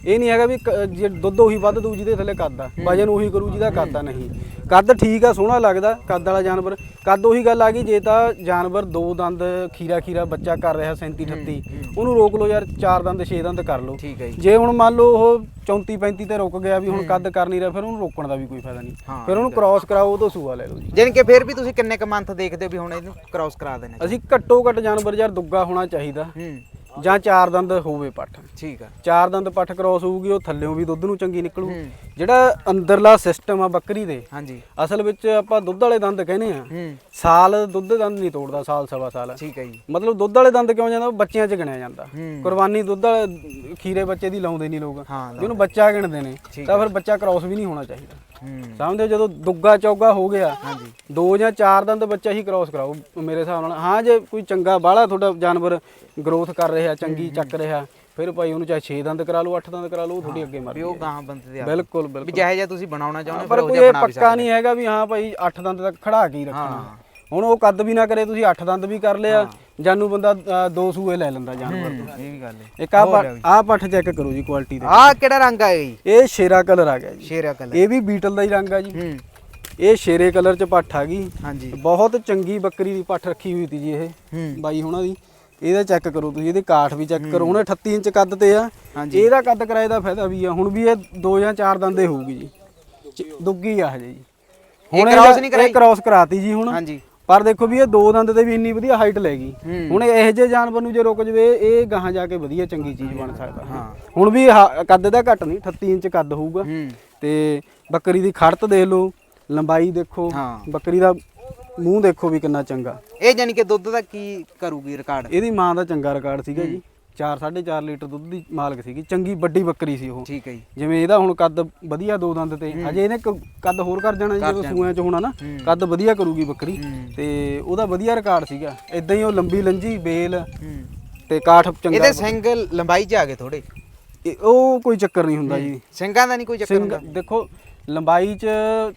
ਇਹ ਨਹੀਂ ਹੈਗਾ ਵੀ ਕ- ਜੇ ਦੁੱਧ ਉਹੀ ਵੱਧ ਦੂ ਜਿਹਦੇ ਥੱਲੇ ਕੱਦ ਆ। ਵਜਨ ਉਹੀ ਕਰੂ ਜਿਹਦਾ ਕੱਦ ਆ ਨਹੀਂ। ਕੱਦ ਠੀਕ ਆ ਸੋਹਣਾ ਲੱਗਦਾ ਕੱਦ ਵਾਲਾ ਜਾਨਵਰ। ਕੱਦ ਉਹੀ ਗੱਲ ਆ ਗਈ ਜੇ ਤਾਂ ਜਾਨਵਰ ਦੋ ਦੰਦ ਖੀਰਾ ਖੀਰਾ ਬੱਚਾ ਕਰ ਰਿਹਾ 37 38 ਉਹਨੂੰ ਰੋਕ ਲਓ ਯਾਰ ਚਾਰ ਦੰਦ ਛੇ ਦੰਦ ਕਰ ਲਓ। ਠੀਕ ਹੈ ਜੀ। ਜੇ ਹੁਣ ਮੰਨ ਲਓ ਉਹ 34 35 ਤੇ ਰੁਕ ਗਿਆ ਵੀ ਹੁਣ ਕੱਦ ਕਰ ਨਹੀਂ ਰਿਹਾ ਫਿਰ ਉਹਨੂੰ ਰੋਕਣ ਦਾ ਵੀ ਕੋਈ ਫਾਇਦਾ ਨਹੀਂ। ਹਾਂ, ਫਿਰ ਉਹਨੂੰ ਕ੍ਰਾਸ ਕਰਾਓ ਉਹ ਤੋਂ ਸੂਆ ਲੈ ਲਓ ਜੀ। ਜਾਣੀ ਕਿ ਫਿਰ ਵੀ ਤੁਸੀਂ ਕਿੰਨੇ ਕ ਮੰਥ ਦੇਖਦੇ ਹੋ ਵੀ ਹੁਣ ਇਹਨੂੰ ਕ੍ਰਾਸ ਕਰਾ ਦੇਣਾ ਅਸੀਂ ਘੱਟੋ ਘੱਟ ਜਾਨਵਰ ਯਾਰ ਦੁੱਗਾ ਹੋਣਾ ਚਾਹੀਦਾ। ਹੂੰ। ਜਾਂ ਚਾਰ ਦੰਦ ਹੋਵੇ ਪੱਠ। ਠੀਕ ਆ। ਚਾਰ ਦੰਦ ਪੱਠ ਕ੍ਰਾਸ ਹੋਊਗੀ ਉਹ ਥੱਲਿਓਂ ਵੀ ਦੁੱਧ ਨੂੰ ਚੰਗੀ ਨਿਕਲੂ। ਜਿਹੜਾ ਅੰਦਰਲਾ ਸਿਸਟਮ ਆ ਬੱਕਰੀ ਦੇ ਹਾਂਜੀ। ਅਸਲ ਵਿੱਚ ਆਪਾਂ ਦੁੱਧ ਵਾਲੇ ਦੰਦ ਕਹਿੰਦੇ ਆ। ਹੂੰ। ਸਾਲ ਦੁੱਧ ਦੰਦ ਨਹੀਂ ਤੋੜਦਾ ਸਾਲ ਸਵਾ ਸਾਲ। ਠੀਕ ਹੈ ਜੀ। ਮਤਲਬ ਦੁੱਧ ਵਾਲੇ ਦੰਦ ਕਿਉਂ ਜਾਂਦਾ? ਉਹ ਬੱਚਿਆਂ 'ਚ ਗਿਣਿਆ ਜਾਂਦਾ। ਕੁਰਬਾਨੀ ਦੁੱਧ ਵਾਲੇ ਖੀਰੇ ਬੱਚੇ ਦੀ ਲਾਉਂਦੇ ਨਹੀਂ ਲੋਕ। ਜਿਹਨੂੰ ਬੱਚਾ ਗਿਣਦੇ ਨੇ ਤਾਂ ਫਿਰ ਬੱਚਾ ਕ੍ਰਾਸ ਵੀ ਨਹੀਂ ਹੋਣਾ ਚਾਹੀਦਾ। ਸਮਝਦੇ ਜਦੋਂ ਦੁੱਗਾ ਚੌਗਾ ਹੋ ਗਿਆ ਹਾਂਜੀ। ਦੋ ਜਾਂ ਚਾਰ ਦੰਦ ਬੱਚਾ ਹੀ ਕ੍ਰਾਸ ਕਰਾਓ ਮੇਰੇ ਹਿਸਾਬ ਨਾਲ। ਹਾਂ ਜੇ ਕੋਈ ਚੰਗਾ ਬਾਹਲਾ ਤੁਹਾਡਾ ਜਾਨਵਰ ਗਰੋਥ ਕਰ ਰਿਹਾ ਚੰਗੀ ਚੱਕ ਰਿਹਾ ਫਿਰ ਭਾਈ ਉਹਨੂੰ ਚਾਹੇ 6 ਦੰਦ ਕਰਾ ਲਓ 8 ਦੰਦ ਕਰਾ ਲਓ ਉਹ ਤੁਹਾਡੀ ਅੱਗੇ ਵੀ ਮਰਜ਼ੀ ਉਹ ਹੈ। ਗਾਂ ਬੰਦੇ ਦੇ ਆ ਬਿਲਕੁਲ ਵੀ ਬਿਲਕੁਲ। ਜਿਹੇ ਜਿਹਾ ਤੁਸੀਂ ਬਣਾਉਣਾ ਚਾਹੁੰਦੇ ਪਰ ਉਹ ਕੋਈ ਇਹ ਵੀ ਪੱਕਾ ਨਹੀਂ ਹੈਗਾ ਵੀ ਹਾਂ ਭਾਈ 8 ਦੰਦ ਤੱਕ ਖੜਾ ਕੇ ਹੀ ਰੱਖਣਾ। ਹੁਣ ਉਹ ਕੱਦ ਵੀ ਨਾ ਕਰੇ ਤੁਸੀਂ 8 ਦੰਦ ਵੀ ਕਰ ਲਿਆ ਜਾਨੂ ਬੰਦਾ ਦੋ ਸੂਏ ਲੈ ਲੈਂਦਾ ਜਾਨਵਰ ਤੋਂ। ਇਹ ਵੀ ਗੱਲ ਹੈ। ਇੱਕ ਆ ਆ ਪੱਠ ਚੈੱਕ ਕਰੋ ਜੀ ਕੁਆਲਿਟੀ ਦੇ। ਆਹ ਕਿਹੜਾ ਰੰਗ ਆ ਜੀ? ਇਹ ਸ਼ੇਰਾ ਕਲਰ ਆ ਗਿਆ ਜੀ। ਸ਼ੇਰਾ ਕਲਰ। ਇਹ ਵੀ ਬੀਟਲ ਦਾ ਹੀ ਰੰਗ ਆ ਜੀ। ਇਹ ਸ਼ੇਰੇ ਕਲਰ ਚ ਪੱਠ ਆ ਗਈ। ਹਾਂਜੀ। ਬਹੁਤ ਚੰਗੀ ਬੱਕਰੀ ਦੀ ਪੱਠ ਰੱਖੀ ਹੋਈ ਤੀ ਜੀ ਇਹ। ਬਾਈ ਹੁਣਾਂ ਦੀ। ਇਹਦਾ ਚੈੱਕ ਕਰੋ ਤੁਸੀਂ ਇਹਦੇ ਕਾਠ ਵੀ ਚੈੱਕ ਕਰੋ ਉਹਨੇ 38 ਇੰਚ ਕੱਦ ਤੇ ਆ। ਇਹਦਾ ਕੱਦ ਕਰਾਏ ਦਾ ਫਾਇਦਾ ਵੀ ਆ ਹੁਣ ਵੀ ਇਹ ਦੋ ਜਾਂ ਚਾਰ ਦੰਦੇ ਹੋਊਗੀ ਜੀ ਦੁੱਗੀ ਆ ਹਜੇ ਜੀ ਇਹ ਇਹਦਾ- cross ਨਹੀਂ ਕਰਾਈ? ਇਹ ਕ੍ਰਾਸ ਕਰਾਤੀ ਜੀ ਹੁਣ ਹਾਂਜੀ ਪਰ ਦੇਖੋ ਵੀ ਇਹ ਦੋ ਦੰਦ ਤੇ ਵੀ ਇੰਨੀ ਵਧੀਆ ਹਾਈਟ ਲੈ ਗਈ। ਹੁਣ ਇਹੋ ਜਿਹੇ ਜਾਨਵਰ ਨੂੰ ਜੇ ਰੁਕ ਜਵੇ ਇਹ ਗਾਹਾਂ ਜਾ ਕੇ ਵਧੀਆ ਚੰਗੀ ਚੀਜ਼ ਬਣ ਸਕਦਾ ਹਾਂ। ਹੁਣ ਵੀ ਕੱਦ ਦਾ ਘੱਟ ਨਹੀਂ 38 ਇੰਚ ਕੱਦ ਹੋਊਗਾ ਤੇ ਬੱਕਰੀ ਦੀ ਖੜਤ ਦੇਖ ਲਓ ਲੰਬਾਈ ਦੇਖੋ। ਬੱਕਰੀ ਦਾ ਮੂੰਹ ਦੇਖੋ ਵੀ ਕਿੰਨਾ ਚੰਗਾ। ਇਹ ਜਾਨੀ ਕਿ ਦੁੱਧ ਦਾ ਕੀ ਕਰੂਗੀ ਰਿਕਾਰਡ ਇਹਦੀ ਮਾਂ ਦਾ ਚੰਗਾ ਰਿਕਾਰਡ ਸੀਗਾ ਜੀ। 4 4.5 ਲੀਟਰ ਦੁੱਧ ਦੀ ਮਾਲਕ ਸੀਗੀ। ਚੰਗੀ ਵੱਡੀ ਬੱਕਰੀ ਸੀ ਉਹ। ਠੀਕ ਹੈ ਜੀ। ਜਿਵੇਂ ਇਹਦਾ ਹੁਣ ਕੱਦ ਵਧੀਆ ਦੋ ਦੰਦ ਤੇ ਅਜੇ ਇਹਨੇ ਕ- ਕੱਦ ਹੋਰ ਕਰ ਜਾਣਾ ਜੀ ਜਦੋਂ ਸੂਆਂ ਚ ਹੋਣਾ ਨਾ। ਕੱਦ ਵਧੀਆ ਕਰੂਗੀ ਬੱਕਰੀ। ਤੇ ਉਹਦਾ ਵਧੀਆ ਰਿਕਾਰਡ ਸੀਗਾ। ਇਦਾਂ ਹੀ ਉਹ ਲੰਬੀ ਲੰਜੀ ਬੇਲ ਹੂੰ। ਤੇ ਕਾਠ ਚੰਗਾ ਇਹਦੇ ਸਿੰਘ ਲੰਬਾਈ ਚ ਆ ਗਏ ਥੋੜੇ ਇਹ- ਉਹ ਕੋਈ ਚੱਕਰ ਨਹੀਂ ਹੁੰਦਾ ਜੀ। ਸਿੰਘਾਂ ਦਾ ਨਹੀਂ ਕੋਈ ਚੱਕਰ ਹੁੰਦਾ। ਦੇਖੋ ਲੰਬਾਈ ਚ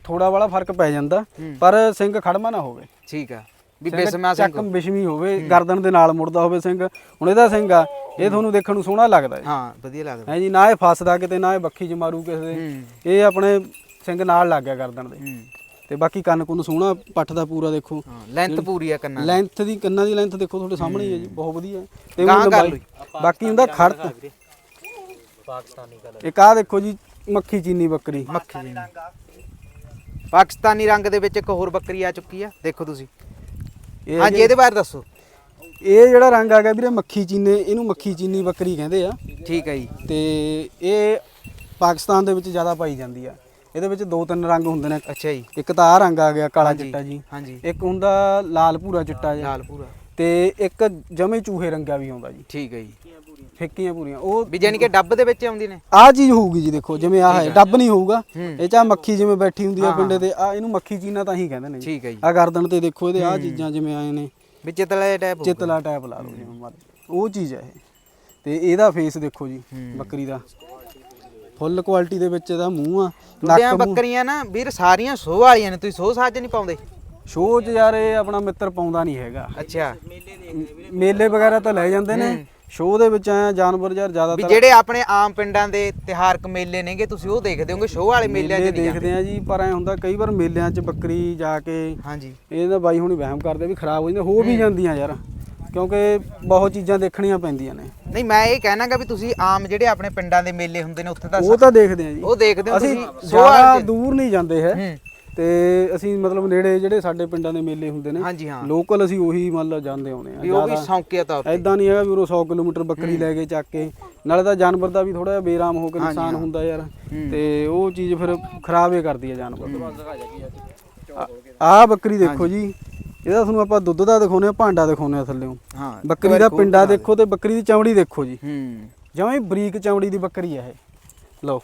ਥੋੜਾ ਵਾਲਾ ਫ਼ਰਕ ਪੈ ਜਾਂਦਾ। ਪਰ ਸਿੰਘ ਖੜਮਾ ਨਾ ਹੋਵੇ। ਠੀਕ ਆ। ਵੀ ਬਿਸਮਾ ਸਿੰਘ ਚੱਕ ਬਿਸ਼ਮੀ ਹੋਵੇ ਗਰਦਨ ਦੇ ਨਾਲ ਮੁੜਦਾ ਹੋਵੇ ਸਿੰਘ। ਹੁਣ ਇਹਦਾ ਸਿੰਘ ਆ ਇਹ ਤੁਹਾਨੂੰ ਦੇਖਣ ਨੂੰ ਸੋਹਣਾ ਲੱਗਦਾ ਹੈ ਹਾਂ ਵਧੀਆ ਲੱਗਦਾ। ਹੈ ਜੀ ਨਾ ਇਹ ਫਸਦਾ ਕਿਤੇ ਨਾ ਇਹ ਬੱਖੀ ਚ ਮਾਰੂ ਕਿਸੇ ਦੇ। ਇਹ ਆਪਣੇ ਸਿੰਘ ਨਾਲ ਲੱਗ ਗਿਆ ਗਰਦਨ ਦੇ। ਤੇ ਬਾਕੀ ਕੰਨ ਕੁੰਨ ਸੋਹਣਾ ਪੱਠ ਦਾ ਪੂਰਾ ਦੇਖੋ। ਹਾਂ ਲੈਂਥ ਪੂਰੀ ਆ ਕੰਨਾਂ ਦੀ। ਲੈਂਥ ਦੀ ਕੰਨਾਂ ਦੀ ਲੈਂਥ ਦੇਖੋ ਤੁਹਾਡੇ ਸਾਹਮਣੇ ਹੀ ਹੈ ਜੀ ਬਹੁਤ ਵਧੀਆ। ਹੈ। ਤੇ ਬਾਕੀ ਹੁੰਦਾ ਖੜਤ। ਪਾਕਿਸਤਾਨੀ ਕਲਰ। ਇੱਕ ਆ ਦੇਖੋ ਜੀ ਮੱਖੀ ਚੀਨੀ ਬੱਕਰੀ ਮੱਖੀ ਜੀ ਪਾਕਿਸਤਾਨੀ ਰੰਗ ਦੇ ਵਿੱਚ ਇੱਕ ਹੋਰ ਬੱਕਰੀ ਆ ਚੁੱਕੀ ਆ ਦੇਖੋ ਤੁਸੀਂ। ਇਹ ਹਾਂਜੀ ਇਹਦੇ ਬਾਰੇ ਦੱਸੋ। ਇਹ ਜਿਹੜਾ ਰੰਗ ਆ ਗਿਆ ਵੀਰੇ ਮੱਖੀ ਚੀਨੇ ਇਹਨੂੰ ਮੱਖੀ ਚੀਨੀ ਬੱਕਰੀ ਕਹਿੰਦੇ ਆ। ਠੀਕ ਹੈ ਜੀ। ਤੇ ਇਹ ਪਾਕਿਸਤਾਨ ਦੇ ਵਿੱਚ ਜ਼ਿਆਦਾ ਪਾਈ ਜਾਂਦੀ ਆ। ਇਹਦੇ ਵਿੱਚ ਦੋ ਤਿੰਨ ਰੰਗ ਹੁੰਦੇ ਨੇ। ਅੱਛਾ ਜੀ। ਇੱਕ ਤਾਂ ਆ ਰੰਗ ਆ ਗਿਆ ਕਾਲਾ ਚਿੱਟਾ ਜੀ। ਹਾਂਜੀ। ਇੱਕ ਹੁੰਦਾ ਲਾਲ ਭੂਰਾ ਚਿੱਟਾ ਜਿਹਾ। ਲਾਲ ਪੂਰਾ ਤੇ ਇੱਕ ਜਮੇ ਚੂਹੇ ਰੰਗਾ ਵੀ ਆਉਂਦਾ ਜੀ। ਠੀਕ ਹੈ ਜੀ। ਫਿੱਕੀਆਂ ਪੂਰੀਆਂ ਉਹ ਵੀ ਜਾਨੀ ਕਿ ਡੱਬ ਦੇ ਵਿੱਚ ਆਉਂਦੀ ਨੇ? ਆਹ ਚੀਜ਼ ਹੋਊਗੀ ਜੀ ਦੇਖੋ ਜਿਵੇਂ ਆਹ ਹੈ ਡੱਬ ਨਹੀਂ ਹੋਊਗਾ। ਇਹ ਚਾ ਮੱਖੀ ਜਿਵੇਂ ਬੈਠੀ ਹੁੰਦੀ ਆ ਪਿੰਡੇ ਤੇ ਆ ਇਹਨੂੰ ਮੱਖੀ ਚੀਨਾ ਤਾਂ ਹੀ ਕਹਿੰਦੇ ਨੇ ਜੀ। ਠੀਕ ਹੈ ਜੀ। ਆ ਗਰਦਨ ਤੇ ਦੇਖੋ ਇਹਦੇ ਆ ਚੀਜ਼ਾਂ ਜਿਵੇਂ ਆਏ ਨੇ। ਵੀ ਚਿਤਲਾ ਟੈਪ ਚਿਤਲਾ ਟਾਈਪ ਲਾ ਲਓ ਜਿਵੇਂ ਮਰਜ਼ੀ ਉਹ ਚੀਜ਼ ਹੈ ਇਹ। ਤੇ ਇਹਦਾ ਫੇਸ ਦੇਖੋ ਜੀ। ਬੱਕਰੀ ਦਾ। ਫੁੱਲ ਕੁਆਲਿਟੀ ਦੇ ਵਿੱਚ ਇਹਦਾ ਮੂੰਹ ਆ ਨੱਕ ਬੱਕਰੀਆਂ ਨਾ ਵੀਰ ਸਾਰੀਆਂ ਸੋਹ ਵਾਲੀਆਂ ਨੇ ਤੁਸੀਂ ਸੋਹ ਸਾਜ ਨਹੀਂ ਪਾਉਂਦੇ? ਸ਼ੋਅ 'ਚ ਯਾਰ ਇਹ ਆਪਣਾ ਮਿੱਤਰ ਪਾਉਂਦਾ ਨਹੀਂ ਹੈਗਾ। ਅੱਛਾ। ਮੇਲੇ ਵਗੈਰਾ ਤਾਂ ਲੈ ਜਾਂਦੇ ਨੇ। ਸ਼ੋਅ ਦੇ ਵਿੱਚ ਆਇਆ ਜਾਨਵਰ ਯਾਰ ਵੀ ਜ਼ਿਆਦਾਤਰ ਜਿਹੜੇ ਆਪਣੇ ਆਮ ਪਿੰਡਾਂ ਦੇ ਤਿਹਾਰਕ ਮੇਲੇ ਨੇਗੇ ਤੁਸੀਂ ਉਹ ਦੇਖਦੇ ਹੋਗੇ ਸ਼ੋਅ ਵਾਲੇ ਮੇਲਿਆਂ 'ਚ ਮੇਲੇ ਨਹੀਂ ਜਾਂਦੇ। ਦੇਖਦੇ ਆ ਜੀ ਪਰ ਐ ਹੁੰਦਾ ਕਈ ਵਾਰ ਮੇਲਿਆਂ 'ਚ ਬੱਕਰੀ ਜਾ ਕੇ ਹਾਂਜੀ। ਇਹ ਤਾਂ ਬਾਈ ਹੁਣੀ ਵਹਿਮ ਕਰਦੇ ਵੀ ਖਰਾਬ ਹੋ ਜਾਂਦੇ ਹੋ ਵੀ ਜਾਂਦੀਆਂ ਯਾਰ ਕਿਉਂਕਿ ਬਹੁਤ ਚੀਜ਼ਾਂ ਦੇਖਣੀਆਂ ਪੈਂਦੀਆਂ ਨੇ। ਨਹੀਂ ਮੈਂ ਇਹ ਕਹਿਣਾਗਾ ਵੀ ਤੁਸੀਂ ਆਮ ਜਿਹੜੇ ਆਪਣੇ ਪਿੰਡਾਂ ਦੇ ਮੇਲੇ ਹੁੰਦੇ ਨੇ ਉੱਥੇ ਤਾਂ ਉਹ ਤਾਂ ਦੇਖਦੇ ਆ ਜੀ। ਉਹ ਦੇਖਦੇ ਹੋ ਅਸੀਂ ਤੁਸੀਂ ਸੋਹ ਜ਼ਿਆਦਾ ਵਾਲੇ 'ਚ? ਦੂਰ ਨਹੀਂ ਜਾਂਦੇ ਹੈ। ਹੂੰ। ਤੇ ਅਸੀਂ ਮਤਲਬ ਨੇੜੇ ਜਿਹੜੇ ਸਾਡੇ ਪਿੰਡਾਂ ਦੇ ਮੇਲੇ ਹੁੰਦੇ ਨੇ ਹਾਂਜੀ ਹਾਂ। ਲੋਕਲ ਅਸੀਂ ਉਹੀ ਮੰਨ ਲਓ ਜਾਂਦੇ ਆਉਂਦੇ ਵੀ ਆ ਉਹ ਵੀ ਸੌਂਕਿਆ ਤੇ। ਐਦਾਂ ਨਹੀਂ ਹੈਗਾ ਵੀ ਉਹ 100 ਕਿਲੋਮੀਟਰ ਬੱਕਰੀ ਲੈ ਕੇ ਚੱਕ ਕੇ ਨਾਲੇ ਤਾਂ ਜਾਨਵਰ ਦਾ ਵੀ ਥੋੜਾ ਜਿਹਾ ਬੇਰਾਮ ਹੋ ਕੇ ਨੁਕਸਾਨ ਹੁੰਦਾ ਯਾਰ। ਤੇ ਉਹ ਚੀਜ਼ ਫਿਰ ਖਰਾਬ ਹੀ। ਕਰਦੀ ਹੈ ਜਾਨਵਰ ਆ ਬੱਕਰੀ ਦੇਖੋ ਜੀ ਇਹਦਾ ਤੁਹਾਨੂੰ ਆਪਾਂ ਦੁੱਧ ਦਾ ਦਿਖਾਉਨੇ ਆ ਭਾਂਡਾ ਦਿਖਾਉਨੇ ਆ ਥੱਲੇੋਂ। ਹਾਂ ਬੱਕਰੀ ਦਾ ਪਿੰਡਾ ਦੇਖੋ ਤੇ ਬੱਕਰੀ ਦੀ ਚਮੜੀ ਦੇਖੋ ਜੀ। ਹੂੰ। ਹੀ ਬਰੀਕ ਚਮੜੀ ਦੀ ਬੱਕਰੀ ਆ ਇਹ। ਲਓ।